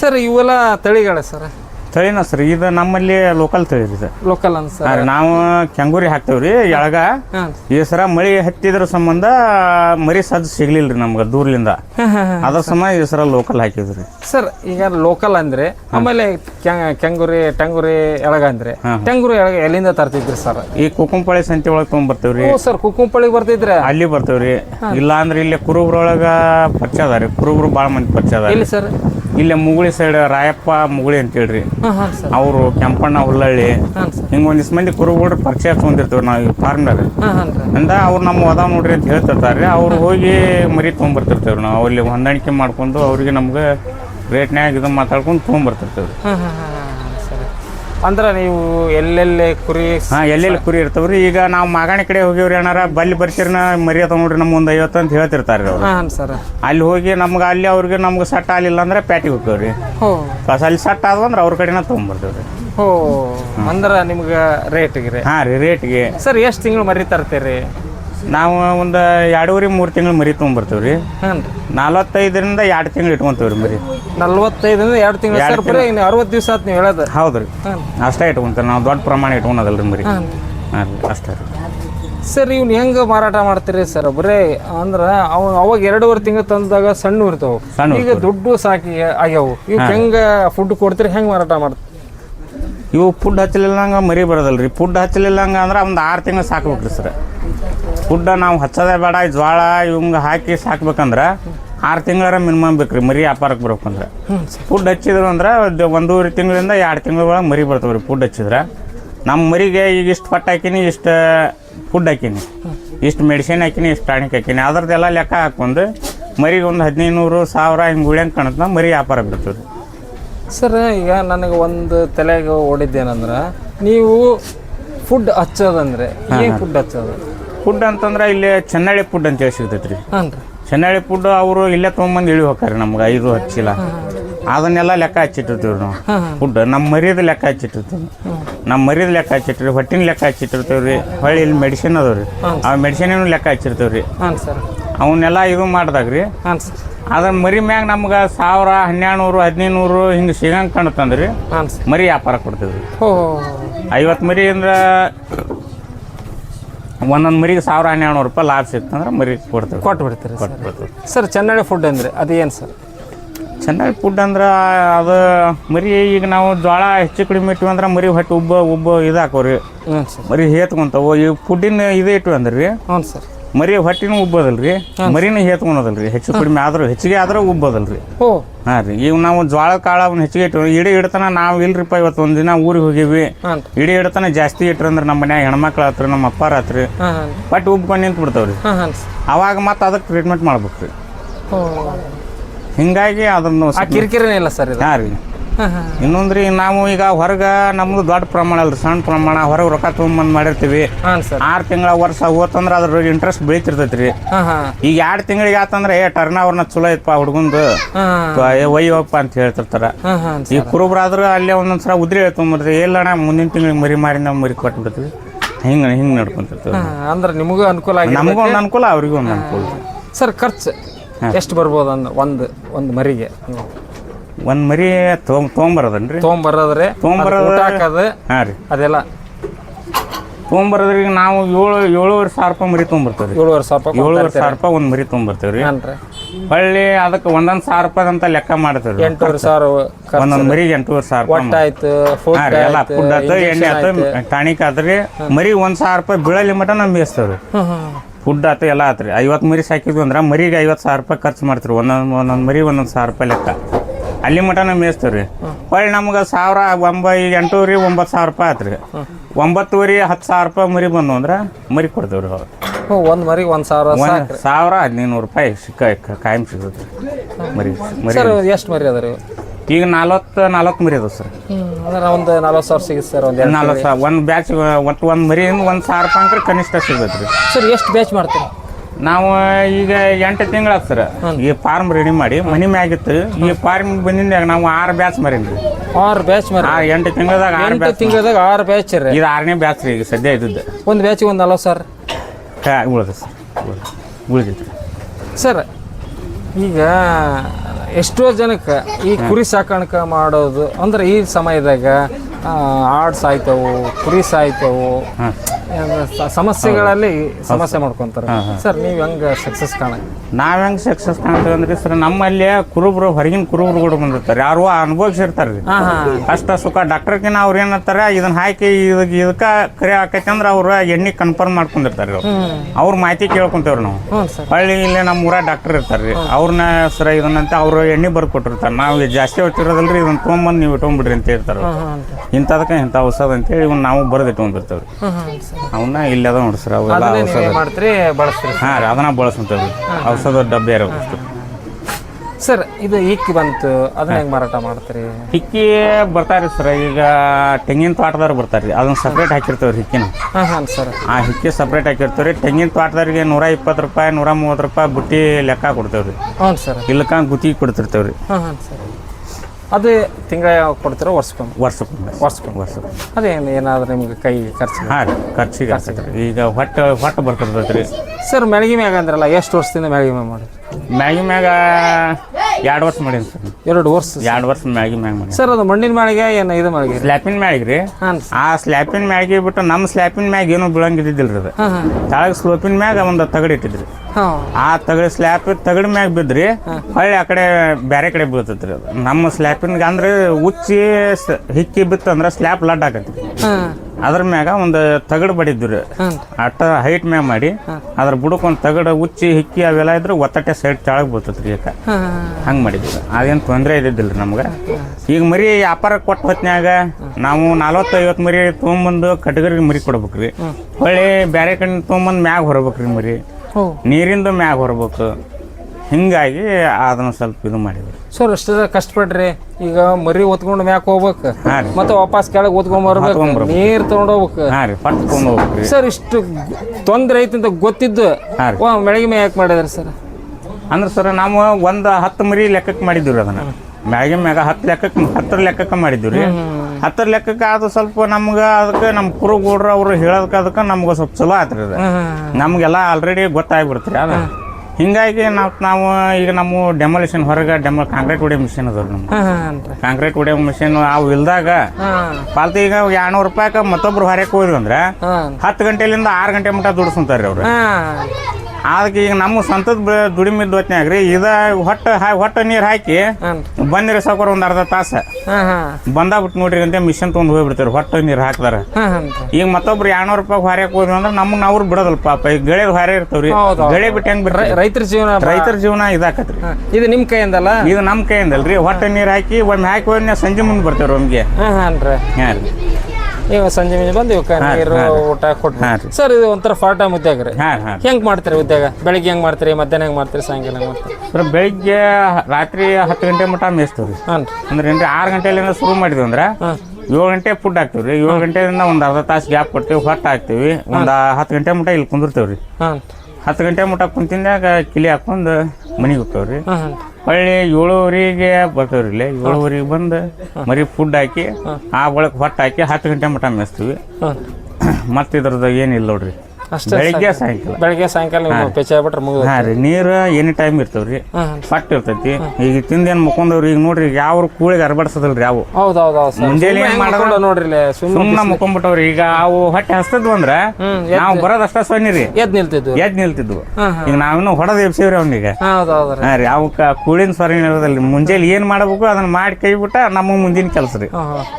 ಸರ್ ಇವೆಲ್ಲ ತಳಿಗಳ ಸರ್? ತಳಿನ ಸರ್ ಇದು ನಮ್ಮಲ್ಲಿ ಲೋಕಲ್ ತಳಿ ರೀ ಸರ್. ಲೋಕಲ್ ಅಂತ ಹಾ ಸರ್ ನಾವು ಕೆಂಗೂರಿ ಹಾಕ್ತೇವ್ರಿ ಎಳಗ ಈ ಸರ ಮಳಿ ಹತ್ತಿದ್ರ ಸಂಬಂಧ ಮರಿ ಸಿಗ್ಲಿಲ್ಲ ಸಿಗ್ಲಿಲ್ರಿ ನಮ್ಗೆ ದೂರ್ಲಿಂದ. ಅದರ ಹಾಂ ಹಾಂ ಅದ್ರ ಸಮ ಈ ಸರ ಲೋಕಲ್ ಹಾಕಿದ್ರಿ. ಸರ್ ಈಗ ಲೋಕಲ್ ಅಂದ್ರೆ ಆಮೇಲೆ ಕೆಂಗೂರಿ ಟಂಗುರಿ ಎಳಗ ಅಂದ್ರೆ ಟೆಂಗೂರಿ ಎಳಗ ಎಲ್ಲಿಂದ ತರ್ತಿದ್ರಿ ಸರ್? ಈ ಕುಕುಂಪಳಿ ಸಂತೆ ಒಳಗೆ ತೊಗೊಂಡ್ಬರ್ತೇವ್ರಿ ಸರ್ ಕುಕುಂಪಳಿ ಬರ್ತಿದ್ರೆ? ಅಲ್ಲಿ ಬರ್ತೇವ್ರಿ. ಇಲ್ಲ ಅಂದ್ರೆ ಇಲ್ಲಿ ಕುರುಬ್ರೊಳಗ ಪರಿಚಯ ಅದ ರೀ ಕುರುಬ್ರು ಬಾಳ ಮಂದಿ ಪರಿಚಯ ಅದ ಸರ್? ಇಲ್ಲೇ ಮುಗುಳಿ ಸೈಡ್ ರಾಯಪ್ಪ ಮುಗುಳಿ ಅಂತೇಳಿ ಅವರು ಕೆಂಪಣ್ಣ ಹುಲ್ಲಳ್ಳಿ. ಹಿಂಗ ಒಂದಿಷ್ಟು ಮಂದಿ ಕುರುಗಳು ಪರಿಚಯ ತೊಗೊಂಡಿರ್ತೇವೆ ನಾವು ಫಾರ್ಮ್ನಾಗ ಅಂದ ಅವ್ರು ನಮ್ಮ ಅದಾವ ನೋಡ್ರಿ ಅಂತ ಹೇಳ್ತಿರ್ತಾರೆ ಅವ್ರು ಹೋಗಿ ಮರಿ ತೊಗೊಂಬರ್ತಿರ್ತೇವ್ರಿ ನಾವು. ಅಲ್ಲಿ ಹೊಂದಾಣಿಕೆ ಮಾಡ್ಕೊಂಡು ಅವ್ರಿಗೆ ನಮ್ಗೆ ರೇಟ್ನ್ಯಾಗ ಇದು ಮಾತಾಡ್ಕೊಂಡು ತೊಗೊಂಡ್ಬರ್ತಿರ್ತೇವೆ ಅಂದ್ರೆ ನೀವು ಎಲ್ಲೆಲ್ಲಿ ಕುರಿ ಹಾಂ ಎಲ್ಲೆಲ್ಲಿ ಕುರಿ ಇರ್ತಾವ್ರಿ? ಈಗ ನಾವು ಮಾಗಾಣಿ ಕಡೆ ಹೋಗಿವ್ರಿ ಏನಾರ ಬಲ್ಲಿ ಬರ್ತೀರನ ಮರ್ಯಾದ ನೋಡ್ರಿ ನಮ್ಮ ಒಂದು ಐವತ್ತು ಅಂತ ಹೇಳ್ತಿರ್ತಾರೆ ಅವ್ರು. ಹಾಂ ಸರ್. ಅಲ್ಲಿ ಹೋಗಿ ನಮ್ಗೆ ಅಲ್ಲಿ ಅವ್ರಿಗೆ ನಮ್ಗೆ ಸಟ್ ಆಗಲಿಲ್ಲ ಅಂದ್ರೆ ಪ್ಯಾಟಿಗೆ ಹೋಗ್ತೇವ್ರಿ. ಹೋ. ಫಸ್ಟ್ ಅಲ್ಲಿ ಸಟ್ ಆದ್ವು ಅಂದ್ರೆ ಅವ್ರ ಕಡೆನ ತೊಗೊಂಬರ್ತೇವ್ರಿ. ಹೋ ಅಂದ್ರೆ ನಿಮ್ಗೆ ರೇಟಿಗೆ ರೀ. ಹಾಂ ರೀ ರೇಟ್ಗೆ ಸರ್ ಎಷ್ಟು ತಿಂಗಳು ಮರಿ ತರ್ತೀರಿ? ನಾವು ಒಂದು ಎರಡೂವರೆ ಮೂರು ತಿಂಗಳು ಮರಿ ತೊಗೊಂಬರ್ತೇವ್ರಿ. ಹಾಂ ರೀ. ನಲವತ್ತೈದರಿಂದ ಎರಡು ತಿಂಗಳು ರೀ ಮರಿ. ನಲ್ವತ್ತೈದರಿಂದ ಎರಡು ತಿಂಗಳು ಇನ್ನು ಅರವತ್ತು ದಿವಸ ಆಯ್ತು ನೀವು ಹೇಳೋದು. ಹೌದು ರೀ. ಅಷ್ಟೇ ಇಟ್ಕೊಂತೀವಿ ನಾವು ದೊಡ್ಡ ಪ್ರಮಾಣ ಮರಿ. ಹಾಂ ಹಾಂ ರೀ ಅಷ್ಟೇ ರೀ. ಸರ್ ಇವ್ನು ಹೆಂಗೆ ಮಾರಾಟ ಮಾಡ್ತೀರಿ ಸರ್? ಬರೀ ಅಂದ್ರೆ ಅವ್ ಅವಾಗ ಎರಡೂವರೆ ತಿಂಗಳು ತಂದಾಗ ಸಣ್ಣ ಇರ್ತಾವೆ ಈಗ ದುಡ್ಡು ಸಾಕಿ ಆಗ್ಯಾವು. ಇವ್ ಹೆಂಗೆ ಫುಡ್ ಕೊಡ್ತೀರಿ ಹೆಂಗೆ ಮಾರಾಟ ಮಾಡ್ತೀವಿ ಇವು ಫುಡ್ ಹಚ್ಚಲಿಲ್ಲಂಗ ಮರಿ ಬರೋದಲ್ರಿ. ಫುಡ್ ಹಚ್ಚಲಿಲ್ಲಂಗ ಅಂದ್ರೆ ಒಂದು ಆರು ತಿಂಗಳು ಸಾಕ್ಬೇಕ್ರಿ ಸರ್. ಫುಡ್ ನಾವು ಹಚ್ಚೋದೇ ಬೇಡ ಜ್ವಾಳ ಇವಂಗೆ ಹಾಕಿ ಸಾಕ್ಬೇಕಂದ್ರೆ ಆರು ತಿಂಗಳರ ಮಿನಿಮಮ್ ಬೇಕ್ರಿ ಮರಿ ವ್ಯಾಪಾರಕ್ಕೆ ಬರ್ಬೇಕಂದ್ರೆ. ಫುಡ್ ಹಚ್ಚಿದ್ರು ಅಂದ್ರೆ ಒಂದು ಒಂದೂವರೆ ತಿಂಗಳಿಂದ ಎರಡು ತಿಂಗಳ ಒಳಗೆ ಮರಿ ಬರ್ತಾವೆ ರೀ ಫುಡ್ ಹಚ್ಚಿದ್ರೆ. ನಮ್ಮ ಮರಿಗೆ ಈಗ ಇಷ್ಟು ಪಟ್ಟ ಹಾಕಿನಿ ಇಷ್ಟು ಫುಡ್ ಹಾಕಿನಿ ಇಷ್ಟು ಮೆಡಿಸಿನ್ ಹಾಕಿನಿ ಇಷ್ಟು ಟಾನಿಕ್ ಹಾಕಿನಿ ಅದ್ರದ್ದೆಲ್ಲ ಲೆಕ್ಕ ಹಾಕೊಂಡು ಮರಿಗೆ ಒಂದು ಹದಿನೈದು ನೂರು ಸಾವಿರ ಹಿಂಗೆ ಉಳಿಯಂಗೆ ಕಾಣುತ್ತೆ ಮರಿ ವ್ಯಾಪಾರ ಬಿಡ್ತದೆ ರೀ ಸರ್ ಈಗ ನನಗೆ ಒಂದು ತಲೆಗೆ ಓಡಿದ್ದೇನಂದ್ರೆ ನೀವು ಫುಡ್ ಹಚ್ಚೋದಂದ್ರೆ ಏನು ಫುಡ್ ಹಚ್ಚೋದು? ಫುಡ್ ಅಂತಂದ್ರೆ ಇಲ್ಲಿ ಚೆನ್ನಳ್ಳಿ ಫುಡ್ ಅಂತೇಳಿ ಸಿಗ್ತೈತೆ ರೀ ಚೆನ್ನಳ್ಳಿ ಫುಡ್ ಅವರು ಇಲ್ಲೇ ತೊಗೊಂಬಂದು ಇಳಿ ಹೋಗ್ತಾರೆ ನಮ್ಗೆ ಐದು ಹಚ್ಚಿಲ್ಲ. ಅದನ್ನೆಲ್ಲ ಲೆಕ್ಕ ಹಚ್ಚಿಟ್ಟಿರ್ತೀವಿ ನಾವು. ಫುಡ್ ನಮ್ಮ ಮರಿದ ಲೆಕ್ಕ ಹಚ್ಚಿಟ್ಟಿರ್ತೀವಿ. ನಮ್ಮ ಮರಿದ ಲೆಕ್ಕ ಹಚ್ಚಿಟ್ಟಿರಿ ಹೊಟ್ಟಿನ ಲೆಕ್ಕ ಹಚ್ಚಿಟ್ಟಿರ್ತೀವಿ ರೀ ಹೊಳ್ಳಿ ಇಲ್ಲಿ ಮೆಡಿಸಿನ್ ಅದಾವ ರೀ ಆ ಮೆಡಿಸಿನ್ ಲೆಕ್ಕ ಹಚ್ಚಿರ್ತೀವಿ ರೀ ಅವನ್ನೆಲ್ಲ ಇದು ಮಾಡ್ದಾಗ ರೀ ಅದ್ರ ಮರಿ ಮ್ಯಾಗ ನಮ್ಗೆ ಸಾವಿರ ಹನ್ನೆರಡು ನೂರು ಹದಿನೈದು ನೂರು ಹಿಂಗೆ ಸಿಗಂಗೆ ಕಾಣುತ್ತಂದ್ರಿ ಮರಿ ವ್ಯಾಪಾರ ಕೊಡ್ತೀವಿ ರೀ ಐವತ್ತು ಮರಿ ಅಂದ್ರೆ ಒಂದೊಂದು ಮರಿಗೆ ಸಾವಿರ ಹನ್ನೆರಡು ನೂರು ರೂಪಾಯಿ ಲಾಭ ಸಿಕ್ತಂದ್ರೆ ಮರಿ ಕೊಡ್ತೇವೆ. ಕೊಟ್ಟು ಬಿಡ್ತೀರಿ ಸರ್. ಕೊಟ್ಬಿಡ್ತೀವಿ. ಸರ್ ಚೆನ್ನಡಿ ಫುಡ್ ಅಂದರೆ ಅದು ಏನು ಸರ್? ಚೆನ್ನಾಗಿ ಫುಡ್ ಅಂದ್ರೆ ಅದು ಮರಿ ಈಗ ನಾವು ಜೋಳ ಹೆಚ್ಚು ಕಡಿಮೆ ಇಟ್ವಿ ಅಂದ್ರೆ ಮರಿ ಹೊಟ್ಟೆ ಉಬ್ಬ ಉಬ್ಬ ಇದು ಹಾಕೋರಿ ಹ್ಞೂ ಸರ್. ಮರಿ ಹೇತ್ಕೊಂತಾವು. ಈ ಫುಡ್ಡಿನ ಇದು ಇಟ್ವಿ ಅಂದ್ರೆ. ರೀ ಹ್ಞೂ ಸರ್. ಮರಿ ಹೊಟ್ಟಿನೂ ಉಬ್ಬೋದಲ್ರಿ ಮರಿನೂ ಹೇತ್ಕೊಳೋದಲ್ರಿ ಹೆಚ್ಚು ಕಡಿಮೆ ಆದ್ರೂ ಹೆಚ್ಚಿಗೆ ಆದ್ರೂ ಉಬ್ಬೋದಲ್ರಿ. ಓ. ಹಾಂ ರೀ ಈಗ ನಾವು ಜ್ವಾಳ ಕಾಳು ಅವನ್ನ ಹೆಚ್ಚಿಗೆ ಇಟ್ಟು ಇಡೀ ಇಡ್ತಾನ ನಾವು ಇಲ್ರಿಪ್ಪ ಇವತ್ತು ಒಂದು ದಿನ ಊರಿಗೆ ಹೋಗೀವಿ. ಇಡಿ ಇಡೀ ಇಡ್ತಾನ ಜಾಸ್ತಿ ಇಟ್ರಿ ಅಂದ್ರೆ ನಮ್ಮ ಮನ್ಯಾಗ ಹೆಣ್ಮಕ್ಳು ಆತ್ರಿ ನಮ್ಮ ಅಪ್ಪಾರ ಆತ್ರಿ. ಬಟ್ ಉಬ್ಕೊಂಡು ನಿಂತು ಬಿಡ್ತಾವ್ರಿ. ಅವಾಗ ಮತ್ತೆ ಅದಕ್ಕೆ ಟ್ರೀಟ್ಮೆಂಟ್ ಮಾಡ್ಬೇಕು ರೀ ಓ. ಹಿಂಗಾಗಿ ಅದನ್ನು ಕಿರಿಕಿರಿನೇ ಇಲ್ಲ ಸರ್ ಹಾಂ ರೀ. ಹಾಂ ಹಾಂ ಇನ್ನೊಂದು ರೀ ನಾವು ಈಗ ಹೊರಗೆ ನಮ್ದು ದೊಡ್ಡ ಪ್ರಮಾಣ ಅಲ್ರಿ ಸಣ್ಣ ಪ್ರಮಾಣ ಹೊರಗೆ ರೊಕ್ಕ ತೊಗೊಂಬಂದು ಮಾಡಿರ್ತೀವಿ. ಆರ್ ಸರ್. ಆರು ತಿಂಗಳ ವರ್ಷ ಹೋತಂದ್ರ ಅದ್ರ ಇಂಟ್ರೆಸ್ಟ್ ಬೆಳಿತಿರ್ತೈತಿ ರೀ ಹಾಂ ಹಾಂ. ಈಗ ಎರಡು ತಿಂಗಳಿಗೆ ಆತಂದ್ರೆ ಏ ಟರ್ನ್ ಅವ್ರನ್ನ ಚಲೋ ಐತಪ್ಪ ಹುಡುಗಂದು. ಒಯ್ಯಪ್ಪ ಅಂತ ಹೇಳ್ತಿರ್ತಾರ. ಹಾಂ ಹಾಂ ಈ ಕುರುಬ್ರಾದ್ರೂ ಅಲ್ಲೇ ಒಂದೊಂದ್ಸಲ ಉದ್ರಿ ಹೇಳ್ಕೊಂಬರ್ತೀವಿ ಇಲ್ಲಣ್ಣ ಮುಂದಿನ ತಿಂಗಳಿಗೆ ಮರಿ ಮಾರಿ ನಾವು ಮರಿ ಕೊಟ್ಬಿಡ್ತೀವಿ. ಹಿಂಗೆ ಹಿಂಗೆ ನಡ್ಕೊಂತಿರ್ತೀವಿ ಅಂದ್ರೆ ನಿಮಗೂ ಅನುಕೂಲ ಆಗಿ ನಮಗೂ ಒಂದು ಅನುಕೂಲ ಅವ್ರಿಗೂ ಒಂದು ಅನುಕೂಲ. ಸರ್ ಖರ್ಚು ಎಷ್ಟು ಬರ್ಬೋದು ಅಂದ್ರೆ ಒಂದು ಒಂದು ಮರಿಗೆ? ಒಂದು ಮರಿ ತೊಗೊಂಡ್ ತೊಗೊಂಬರೋದನ್ರಿ ತೊಗೊಂಬರೋದ್ರಿ ತೊಗೊಂಬರೋದು- ಊಟ ಹಾಕೋದು ಹಾಂ ರೀ. ಅದೆಲ್ಲ. ತೊಗೊಂಬರೋದ್ರಿ ನಾವು ಏಳು ಏಳುವರೆ ಸಾವಿರ ರೂಪಾಯಿ ಮರಿ ತೊಗೊಂಬರ್ತೀವಿ ಏಳುವರೆ ಸಾವಿರ ರೂಪಾಯಿ ಏಳುವರೆ ಸಾವಿರ ರೂಪಾಯಿ ಒಂದು ಮರಿ ತೊಗೊಂಬರ್ತೇವೆ ರೀ ಹಾನ್ರಿ. ಹೊಳ್ಳಿ ಅದಕ್ಕೆ ಒಂದೊಂದು ಸಾವಿರ ರೂಪಾಯಿ ಅಂತ ಲೆಕ್ಕ ಮಾಡ್ತೇವೆ ರೀ ಎಂಟೂವರೆ ಸಾವಿರ ಖರ್ಚು. ಒಂದೊಂದು ಮರಿಗೆ ಎಂಟೂವರೆ ಸಾವಿರ ರೂಪಾಯಿ ಒಟ್ಟ ಆಯ್ತು ಹಾಂ ರೀ ಎಲ್ಲ ಆಯ್ತು ಫುಡ್ ಆಯ್ತು ಎಣ್ಣೆ injection ಆಯ್ತು. ಟಾನಿಕ್ ಆತ್ರಿ ಮರಿ ಒಂದು ಸಾವಿರ ರೂಪಾಯಿ ಬೀಳಲಿ ಮಟ ನಾವು ಮೇಯಿಸ್ತೇವೆ ರೀ ಹ್ಮ್ ಹ್ಮ್. ಫುಡ್ ಆತು ಎಲ್ಲ ಆತ್ರಿ ಐವತ್ತು ಮರಿ ಸಾಕಿದ್ವಿ ಅಂದ್ರೆ ಮರಿಗೆ ಐವತ್ತು ಸಾವಿರ ರೂಪಾಯಿ ಖರ್ಚು ಮಾಡ್ತೀರಿ ಒಂದೊಂದು ಒಂದೊಂದು ಮರಿ ಒಂದೊಂದು ಸಾವಿರ ರೂಪಾಯಿ ಲೆಕ್ಕ. ಅಲ್ಲಿ ಮಟನ ಮೇಯಿಸ್ತೇವೆ ರೀ ಹೊಳ್ಳಿ ನಮ್ಗೆ ಸಾವಿರ ಒಂಬೈ ಎಂಟೂರಿ ಎಂಟೂವರೆ ಒಂಬತ್ತು ಸಾವಿರ ರೂಪಾಯಿ ಆತ್ರಿ. ಒಂಬತ್ತುವರೆ ಹತ್ತು ಸಾವಿರ ರೂಪಾಯಿ ಮರಿ ಬಂದು ಅಂದ್ರೆ ಮರಿ ಕೊಡ್ತೇವೆ ರೀ ಅವ್ರು ಒಂದು ಮರಿ ಒಂದು ಸಾವಿರ ಸಾವಿರ ಹದಿನೈದು ರೂಪಾಯಿ ಸಿಕ್ಕ ಕಾಯಂ ಸಿಗುತ್ತೆ ಮರಿ ಮರಿ ಎಷ್ಟು ಮರಿ ಅದ ರೀ ಈಗ ನಲ್ವತ್ತು ನಲ್ವತ್ತು ಮರಿ ಅದ ಸರ್. ಅಂದ್ರೆ ಒಂದು ನಲ್ವತ್ತು ಸಾವಿರ ಸಿಗುತ್ತೆ ಸರ್ ಒಂದು ನಲ್ವತ್ತು ಸಾವಿರ ಒಂದು ಬ್ಯಾಚ್ ಒಟ್ಟು ಒಂದು ಮರಿಯಿಂದ ಒಂದು ಸಾವಿರ ರೂಪಾಯಿ ಅಂದ್ರೆ ಕನಿಷ್ಠ ಸಿಗುತ್ತೆ ರೀ ಸರ್ ಎಷ್ಟು ಬ್ಯಾಚ್ ಮಾಡ್ತೀರಿ? ನಾವು ಈಗ ಎಂಟು ತಿಂಗಳ ಸರ್. ಈ ಫಾರ್ಮ್ ರೆಡಿ ಮಾಡಿ ಮನಿ ಮ್ಯಾಗಿತ್ತು ಈ ಫಾರ್ಮ್ ಬಂದಿಂದಾಗ ನಾವು ಆರು ಬ್ಯಾಚ್ ಮರೀನಿ ಆರು ಬ್ಯಾಚ್ ಮರಿ. ಆ ಎಂಟು ತಿಂಗಳದಾಗ ಆರು ಎಂಟು ಬ್ಯಾಚ್ ತಿಂಗಳದಾಗ ಆರು ಬ್ಯಾಚ್ ರೀ. ಇದು ಆರನೇ ಬ್ಯಾಚ್ ರೀ ಈಗ ಸದ್ಯ ಇದ್ದದ್ದು. ಒಂದು ಬ್ಯಾಚಿಗೆ ಒಂದು ಅಲ್ಲ ಸರ್. ಹಾ, ಉಳ್ದ ಸರ್. ಉಳಿದೈತೆ ಸರ್ ಈಗ ಎಷ್ಟೋ ಜನಕ್ಕೆ ಈ ಕುರಿ ಸಾಕಾಣಿಕೆ ಮಾಡೋದು ಅಂದ್ರೆ ಈ ಸಮಯದಾಗ ಆ, ಆಡ್ ಸಾಯ್ತವು ಕುರಿ ಸಾಯ್ತವು ಸಮಸ್ಯೆಗಳಲ್ಲಿ ಸಮಸ್ಯೆ ಮಾಡ್ಕೊಂತಾರೆ. ಸರ್ ನೀವು ಹೆಂಗೆ ಸಕ್ಸಸ್ ಕಾಣ? ನಾವ್ ಹೆಂಗ್ ಸಕ್ಸಸ್ ಕಾಣ್ತೀವಿ ಅಂದ್ರೆ ಸರ್ ನಮ್ಮಲ್ಲಿ ಕುರುಬರು ಹೊರಗಿನ ಕುರುಬ್ರುಗಳು ಬಂದಿರ್ತಾರೆ. ಯಾರು ಅನುಭವಿಸಿರ್ತಾರೆ ಕಷ್ಟ ಸುಖ ಡಾಕ್ಟರ್ಕಿನ ಅವ್ರು ಏನಂತಾರೆ ಇದನ್ನ ಹಾಕಿ ಇದಕ್ಕೆ ಇದಕ್ಕೆ ಕರೆ ಹಾಕೈತಿ ಅಂದ್ರೆ ಅವ್ರು ಎಣ್ಣೆ ಕನ್ಫರ್ಮ್ ಮಾಡ್ಕೊಂಡಿರ್ತಾರೆ ಅವ್ರು. ಅವ್ರ ಮಾಹಿತಿ ಕೇಳ್ಕೊಂತೇವ್ರಿ ನಾವು. ಹಳ್ಳಿ ಇಲ್ಲಿ ನಮ್ಮ ಊರ ಡಾಕ್ಟರ್ ಇರ್ತಾರೆ ರೀ. ಅವ್ರನ್ನ ಸರ ಇದನ್ನಂತ ಅವ್ರು ಎಣ್ಣೆ ಬರ್ಕೊಟ್ಟಿರ್ತಾರೆ. ನಾವು ಜಾಸ್ತಿ ಹೊತ್ತಿರೋದಲ್ರಿ ಇದನ್ನ ತೊಗೊಂಬಂದು ನೀವು ಇಟ್ಕೊಂಡ್ಬಿಡ್ರಿ ಅಂತ ಹೇಳ್ತಾರೆ ಇಂಥದಕ್ಕೆ ಇಂಥ ಔಷಧ ಅಂತೇಳಿ ಇವ್ನ ನಾವು ಬರೆದಿಟ್ಕೊಂಡಿರ್ತೇವೆ. ರೀ ಅವನ್ನ ಇಲ್ಲಿ ಅದ ನೋಡ್ಸ್ರಿ ಸರ್ ಅವೆಲ್ಲ ಔಷಧ. ಮಾಡ್ತೀರಿ ಬಳಸ್ತೀರಿ ಹಾಂ ರೀ ಅದನ್ನ ಬಳಸ್ಕೊಂತೇವೆ ಔಷಧ ಡಬ್ಬೆ ಇರೋ ಸರ್ ಇದು ಹಿಕ್ಕಿ ಬಂತು ಅದನ್ನ ಹೆಂಗೆ ಮಾರಾಟ ಮಾಡ್ತೀರಿ? ಹಿಕ್ಕಿ ಬರ್ತಾರೆ ಸರ್ ಈಗ ತೆಂಗಿನ ತೋಟದವ್ರು ಬರ್ತಾರೆ ರೀ ಅದನ್ನ ಸಪ್ರೇಟ್ ಹಾಕಿರ್ತೇವೆ ಹಿಕ್ಕಿನ. ಹಾಂ ಹಾಂ ಸರ್. ಆ ಹಿಕ್ಕಿ ಸಪ್ರೇಟ್ ಹಾಕಿರ್ತೇವೆ ರೀ ತೆಂಗಿನ ತೋಟದವ್ರಿಗೆ ನೂರ ಇಪ್ಪತ್ತು ರೂಪಾಯಿ ನೂರ ಮೂವತ್ತು ರೂಪಾಯಿ ಬುಟ್ಟಿ ಲೆಕ್ಕ ಕೊಡ್ತೇವೆ ರೀ. ಹ್ಞೂ ಸರ್. ಇಲ್ಲಕ ಗುತ್ತಿಗೆ ಕೊಡ್ತಿರ್ತೇವೆ ರೀ. ಹಾಂ ಹಾಂ ಸರ್. ಅದು ತಿಂಗಳ ಕೊಡ್ತೀರೋ ವರ್ಷಕ್ಕೊಮ್ಮೆ? ವರ್ಷಕ್ಕೊಮ್ಮೆ. ವರ್ಷಕ್ಕೊಮ್ಮೆ. ವರ್ಷಕ್ಕೆ ಅದೇನು ಏನಾದರೂ ನಿಮ್ಗೆ ಕೈ ಖರ್ಚು ಹಾಂ ರೀ ಖರ್ಚಿಗೆ ಆಗ್ತೈತೆ ರೀ ಈಗ ಹೊಟ್ಟೆ ಹೊಟ್ಟೆ ಬರ್ತದೆ ರೀ ಸರ್ ಮೆಳಗಿ ಮ್ಯಾಗ ಅಂದ್ರಲ್ಲ ಎಷ್ಟು ವರ್ಷದಿಂದ ಮ್ಯಾಗ ಮಾಡಿ ಮ್ಯಾಗಿ ಮ್ಯಾಗ ಎರಡು ವರ್ಷ ಮಾಡೀನಿ ಸರ್. ಎರಡು ವರ್ಷ ಎರಡು ವರ್ಷ ಮ್ಯಾಗಿ ಮ್ಯಾಗ ಮಾಡಿ ಸರ್ ಅದು ಮಣ್ಣಿನ ಮ್ಯಾಳಿಗೆ ಏನು ಇದು ಮಾಡಿ ಸ್ಲ್ಯಾಪಿನ ಮ್ಯಾಗ ರೀ ಆ ಸ್ಲ್ಯಾಪಿನ ಮ್ಯಾಗಿ ಬಿಟ್ಟು ನಮ್ಮ ಸ್ಲ್ಯಾಪಿನ ಮ್ಯಾಗ ಏನೂ ಬೀಳಂಗಿದ್ದಿಲ್ಲ ರೀ ಅದು ಸ್ಲೋಪಿನ ಮ್ಯಾಗ ಒಂದು ತಗಡಿ ಇಟ್ಟಿದ್ರಿ. ಆ ತಗಡಿ ಸ್ಲ್ಯಾಪ್ ತಗಡಿ ಮ್ಯಾಗ ಬಿದ್ರಿ ಹೊಳ್ಳಿ ಆ ಕಡೆ ಬೇರೆ ಕಡೆ ಬೀಳ್ತೈತಿ ರೀ ಅದು. ನಮ್ಮ ಸ್ಲ್ಯಾಪಿನ್ಗೆ ಅಂದ್ರೆ ಉಚ್ಚಿ ಹಿಕ್ಕಿ ಬಿತ್ತಂದ್ರೆ ಸ್ಲ್ಯಾಪ್ ಲಡ್ ಆಗತ್ತೆ ಅದ್ರ ಮ್ಯಾಗ ಒಂದು ತಗಡು ಬಡಿದ್ವಿ ರೀ ಅಟ್ಟ ಹೈಟ್ ಮ್ಯಾಗ ಮಾಡಿ ಅದ್ರ ಬುಡಕ್ಕೆ ಒಂದು ತಗಡು ಉಚ್ಚಿ ಹಿಕ್ಕಿ ಅವೆಲ್ಲ ಇದ್ರೆ ಒತ್ತಟೆ ಸೈಡ್ ಕೆಳಗೆ ಬೀಳ್ತೈತಿ ರೀ ಯಾಕ ಹಾಂ ಹಂಗೆ ಮಾಡಿದ್ವಿ. ಅದೇನು ತೊಂದರೆ ಇದ್ದಿದ್ದಿಲ್ಲ ರೀ ನಮ್ಗೆ ಈಗ ಮರಿ ವ್ಯಾಪಾರ ಕೊಟ್ಟ ಹೊತ್ನ್ಯಾಗ ನಾವು ನಲ್ವತ್ತು ಐವತ್ತು ಮರಿ ತೊಗೊಂಬಂದು ಕಟ್ಟಗರಿಗೆ ಮರಿ ಕೊಡ್ಬೇಕು ರೀ ಹೊಳ್ಳಿ ಬೇರೆ ಕಡೆ ತೊಗೊಂಬಂದು ಮ್ಯಾಗ ಹೊರಬೇಕು ರೀ ಮರಿ ನೀರಿಂದ ಮ್ಯಾಗ ಹೊರಬೇಕು. ಹಿಂಗಾಗಿ ಅದನ್ನ ಸ್ವಲ್ಪ ಇದು ಮಾಡಿದ್ವಿ ಸರ್ ಅಷ್ಟು ಕಷ್ಟಪಡ್ರಿ ಈಗ ಮರಿ ಹೊತ್ಕೊಂಡು ಮ್ಯಾಕ್ ಹೋಗ್ಬೇಕು. ಹಾಂ ರೀ. ಮತ್ತೆ ವಾಪಸ್ ಕೆಳಗೆ ಹೊತ್ಕೊಂಡ್ ಬರ್ಬೇಕು. ನೀರ್ ನೀರು ತಗೊಂಡು ಹೋಗ್ಬೇಕು. ಹಾಂ ರೀ ಸರ್ ಇಷ್ಟು ತೊಂದರೆ ಐತಿ ಅಂತ ಗೊತ್ತಿದ್ದು ಹಾಂ ರೀ. ವಾ ಮೆಳಗಿ ಮ್ಯಾಗ ಯಾಕೆ ಮಾಡಿದ್ರಿ ಸರ್ ಅಂದ್ರೆ ಸರ್ ನಾವು ಒಂದು ಹತ್ತು ಮರಿ ಲೆಕ್ಕಕ್ಕೆ ಮಾಡಿದ್ವಿ ರೀ ಅದನ್ನ. ಮ್ಯಾಗಿನ ಮ್ಯಾಗ ಹತ್ತು ಲೆಕ್ಕಕ್ಕೆ ಹತ್ತರ ಲೆಕ್ಕಕ್ಕೆ ಮಾಡಿದ್ವಿ ರೀ. ಹತ್ತರ ಲೆಕ್ಕಕ್ಕೆ ಅದು ಸ್ವಲ್ಪ ನಮ್ಗೆ ಅದಕ್ಕೆ ನಮ್ಮ ಕುರುಗೂಡ್ರು ಅವರು ಹೇಳೋದಕ್ಕೆ ಅದಕ್ಕೆ ನಮ್ಗೆ ಸ್ವಲ್ಪ ಚಲೋ ಆತ್ರಿ ಅದು. ನಮಗೆಲ್ಲ ಆಲ್ರೆಡಿ ಗೊತ್ತಾಗ್ಬಿಡ್ತೀರಿ ಅದು. ಹಿಂಗಾಗಿ ನಾವು ನಾವು ಈಗ ನಮ್ಮ ಡೆಮೊಲಿಷನ್ ಹೊರಗೆ ಡೆಮೊ ಕಾಂಕ್ರೀಟ್ ಹೊಡಿಯೋ ಮಿಷಿನ್ ಅದ ನಮ್ಮ ರೀ ಕಾಂಕ್ರೀಟ್ ಹೊಡಿಯೋ ಮಿಷಿನ್ ಅವು ಇಲ್ದಾಗ ಪಾಲ್ತಿ ಈಗ ಎರಡ್ನೂರು ರೂಪಾಯಿಗೆ ಮತ್ತೊಬ್ರು ಹೊರಕ್ಕೆ ಹೋದ್ವಿ ಅಂದ್ರೆ ಹತ್ತು ಗಂಟೆಲಿಂದ ಆರು ಗಂಟೆ ಮಟ್ಟ ದುಡಿಸ್ತಾರೆ ಅವ್ರು. ಅದಕ್ಕೆ ಈಗ ನಮ್ಮ ಸ್ವಂತದ ದುಡಿಮೆ ಹೊತ್ನ್ಯಾಗ ರೀ ಇದ ಹೊಟ್ಟ ಹಾ- ಹೊಟ್ಟ ನೀರು ಹಾಕಿ ಬಂದಿರಿ ಸಾಕೋರ್ ಒಂದು ಅರ್ಧ ತಾಸು ಬಂದಾಗ್ಬಿಟ್ಟು ನೋಡ್ರಿ ಅಂತ ಮಿಷನ್ ತೊಗೊಂಡು ಹೋಗ್ಬಿಡ್ತಾರೆ ಹೊಟ್ಟ ನೀರು ಹಾಕ್ತಾರೆ ಈಗ ಮತ್ತೊಬ್ರು ಎರಡ್ನೂರು ರೂಪಾಯಿ ಹೊರ್ಯಾಕ್ ಹೋದ್ವಿ ಅಂದ್ರೆ ನಮ್ಮನ್ನ ಅವ್ರು ಬಿಡೋದಲ್ಲ ಪಾಪ ಈಗ ಗೆಳೆಯ ಹೊರೆ ಇರ್ತಾವ್ರಿ ಹೌದು, ಹೌದು. ಗೆಳೆ ಬಿಟ್ಟು ಹೆಂಗ್ ಬಿಡ್ರಿ ರೈತರ ಜೀವನ ರೈತರ ಜೀವನ ಇದಾಕತ್ರಿ. ಇದು ನಿಮ್ಮ ಕೈಯಿಂದಲ್ಲ? ಇದು ನಮ್ಮ ಕೈಯಿಂದಲ್ರಿ ಹೊಟ್ಟೆ ನೀರು ಹಾಕಿ ಒಮ್ಮೆ ಹಾಕಿ ಹೋದ್ನ ಸಂಜೆ ಮುಂದೆ ಬರ್ತೇವ್ರಿ ಒಮ್ಗೆ. ಹಾಂ ರೀ. ರೀ ಈಗ ಸಂಜೆ ಮುಂಜೆ ಬಂದು ಇವಕ್ಕೆ ನೀರು. ಊಟ ಕೊಟ್ಟು ರೀ. ಸರ್ ಇದು ಒಂಥರ ಫಾರ್ಟ್ ಟೈಮ್ ಉದ್ಯೋಗ ರೀ. ಹಾಂ ಹಾಂ. ಹೆಂಗ್ ಮಾಡ್ತೀರಿ ಉದ್ಯೋಗ? ಬೆಳಿಗ್ಗೆ ಹೆಂಗ್ ಮಾಡ್ತೀರಿ? ಮಧ್ಯಾಹ್ನ ಹೆಂಗ್ ಮಾಡ್ತೀರಿ? ಸಾಯಂಕಾಲ ಹೆಂಗ್ ಮಾಡ್ತೀರಿ? ಬೆಳಿಗ್ಗೆ ರಾತ್ರಿ ಹತ್ತು ಗಂಟೆ ಮಟ್ಟ ಮೇಯಿಸ್ತೀವಿ ಹಾಂ ರೀ. ಅಂದ್ರೆ ಏನ್ರಿ ಆರು ಗಂಟೆಲಿಂದ ಶುರು ಮಾಡಿದ್ವಿ ಅಂದ್ರೆ ಏಳು ಗಂಟೆ ಫುಡ್ ಹಾಕ್ತೀವಿ ರೀ. ಏಳು ಗಂಟೆಯಿಂದ ಒಂದು ಅರ್ಧ ತಾಸು ಗ್ಯಾಪ್ ಕೊಡ್ತೀವಿ ಹೊಟ್ಟೆ ಹಾಕ್ತೀವಿ. ಒಂದು ಹತ್ತು ಗಂಟೆ ಮಟ್ಟ ಇಲ್ಲಿ ಕುಂದಿರ್ತೀವಿ ರೀ. ಹತ್ತು ಗಂಟೆ ಮಟ್ಟ ಕುಂತಿಂದಾಗ ಕಿಲಿ ಹಾಕೊಂಡು ಮನೆಗೆ ಹೋಗ್ತೇವೆ ರೀ. ಹಾಂ ಹಾಂ. ಹೊಳ್ಳಿ ಏಳುವರೆಗೆ ಬರ್ತೇವ್ರಿ ಇಲ್ಲಿ. ಏಳುವರೆಗೆ ಬಂದು ಮರಿ ಫುಡ್ ಹಾಕಿ ಆ ಒಳಗೆ ಹೊಟ್ಟು ಹಾಕಿ ಹತ್ತು ಗಂಟೆ ಮಟ ಮೇಸ್ತೀವಿ. ಮತ್ತೆ ಇದ್ರದ್ದು ಏನಿಲ್ಲ ನೋಡ್ರಿ. ಅಷ್ಟೇ ಬೆಳಿಗ್ಗೆ ಸಾಯಂಕಾಲ. ಬೆಳಗ್ಗೆ ಸಾಯಂಕಾಲ ನೀವು ಪೆಚ್ಚ ಆಗ್ಬಿಟ್ರೆ ಮುಗಿದು ಹಾಂ ರೀ ನೀರು ಎನಿ ಟೈಮ್ ಇರ್ತಾವ್ರಿ. ಪಟ್ ಇರ್ತೈತಿ. ಈಗ ತಿಂದೇನು ಮುಕೊಂಡವ್ರಿ ಈಗ ನೋಡ್ರಿ ಈಗ ಯಾವ ಕೂಳಿಗೆ ಅರ್ಬಡ್ಸದಲ್ರಿ ಅವು. ಹೌದು ಹೌದು ಹೌದು ಮುಂಜಾನೆ ಏನ್ ಮಾಡೋದು? ನೋಡ್ರಿ ಸುಮ್ಮನೆ ಮುಕೊಂಡ್ಬಿಟ್ಟವ್ರಿ ಈಗ ಅವು ಹೊಟ್ಟೆ ಹಸ್ತದ್ವು ಅಂದ್ರೆ ನಾವು ನಾವು ಅಷ್ಟೇ ಸೊನ್ನಿ ರೀ. ಎದ್ದು ನಿಲ್ತಿದ್ವು. ಎದ್ ನಿಲ್ತಿದ್ವು. ಈಗ ನಾವಿನ್ನು ಹೊಡೆದು ಎಬ್ಸೇವ್ರಿ ಅವ್ನಿಗೆ. ಹಾಂ ರೀ. ಅವಕ್ಕ ಕೂಳಿನ ಸ್ವರ ಇರೋದಲ್ರಿ ಮುಂಜಾನೆ ಏನು ಮಾಡಬೇಕು ಅದನ್ನ ಮಾಡಿ ಕೈ ಬಿಟ್ಟ ನಮ್ಮ ಮುಂದಿನ ಕೆಲಸ ರೀ.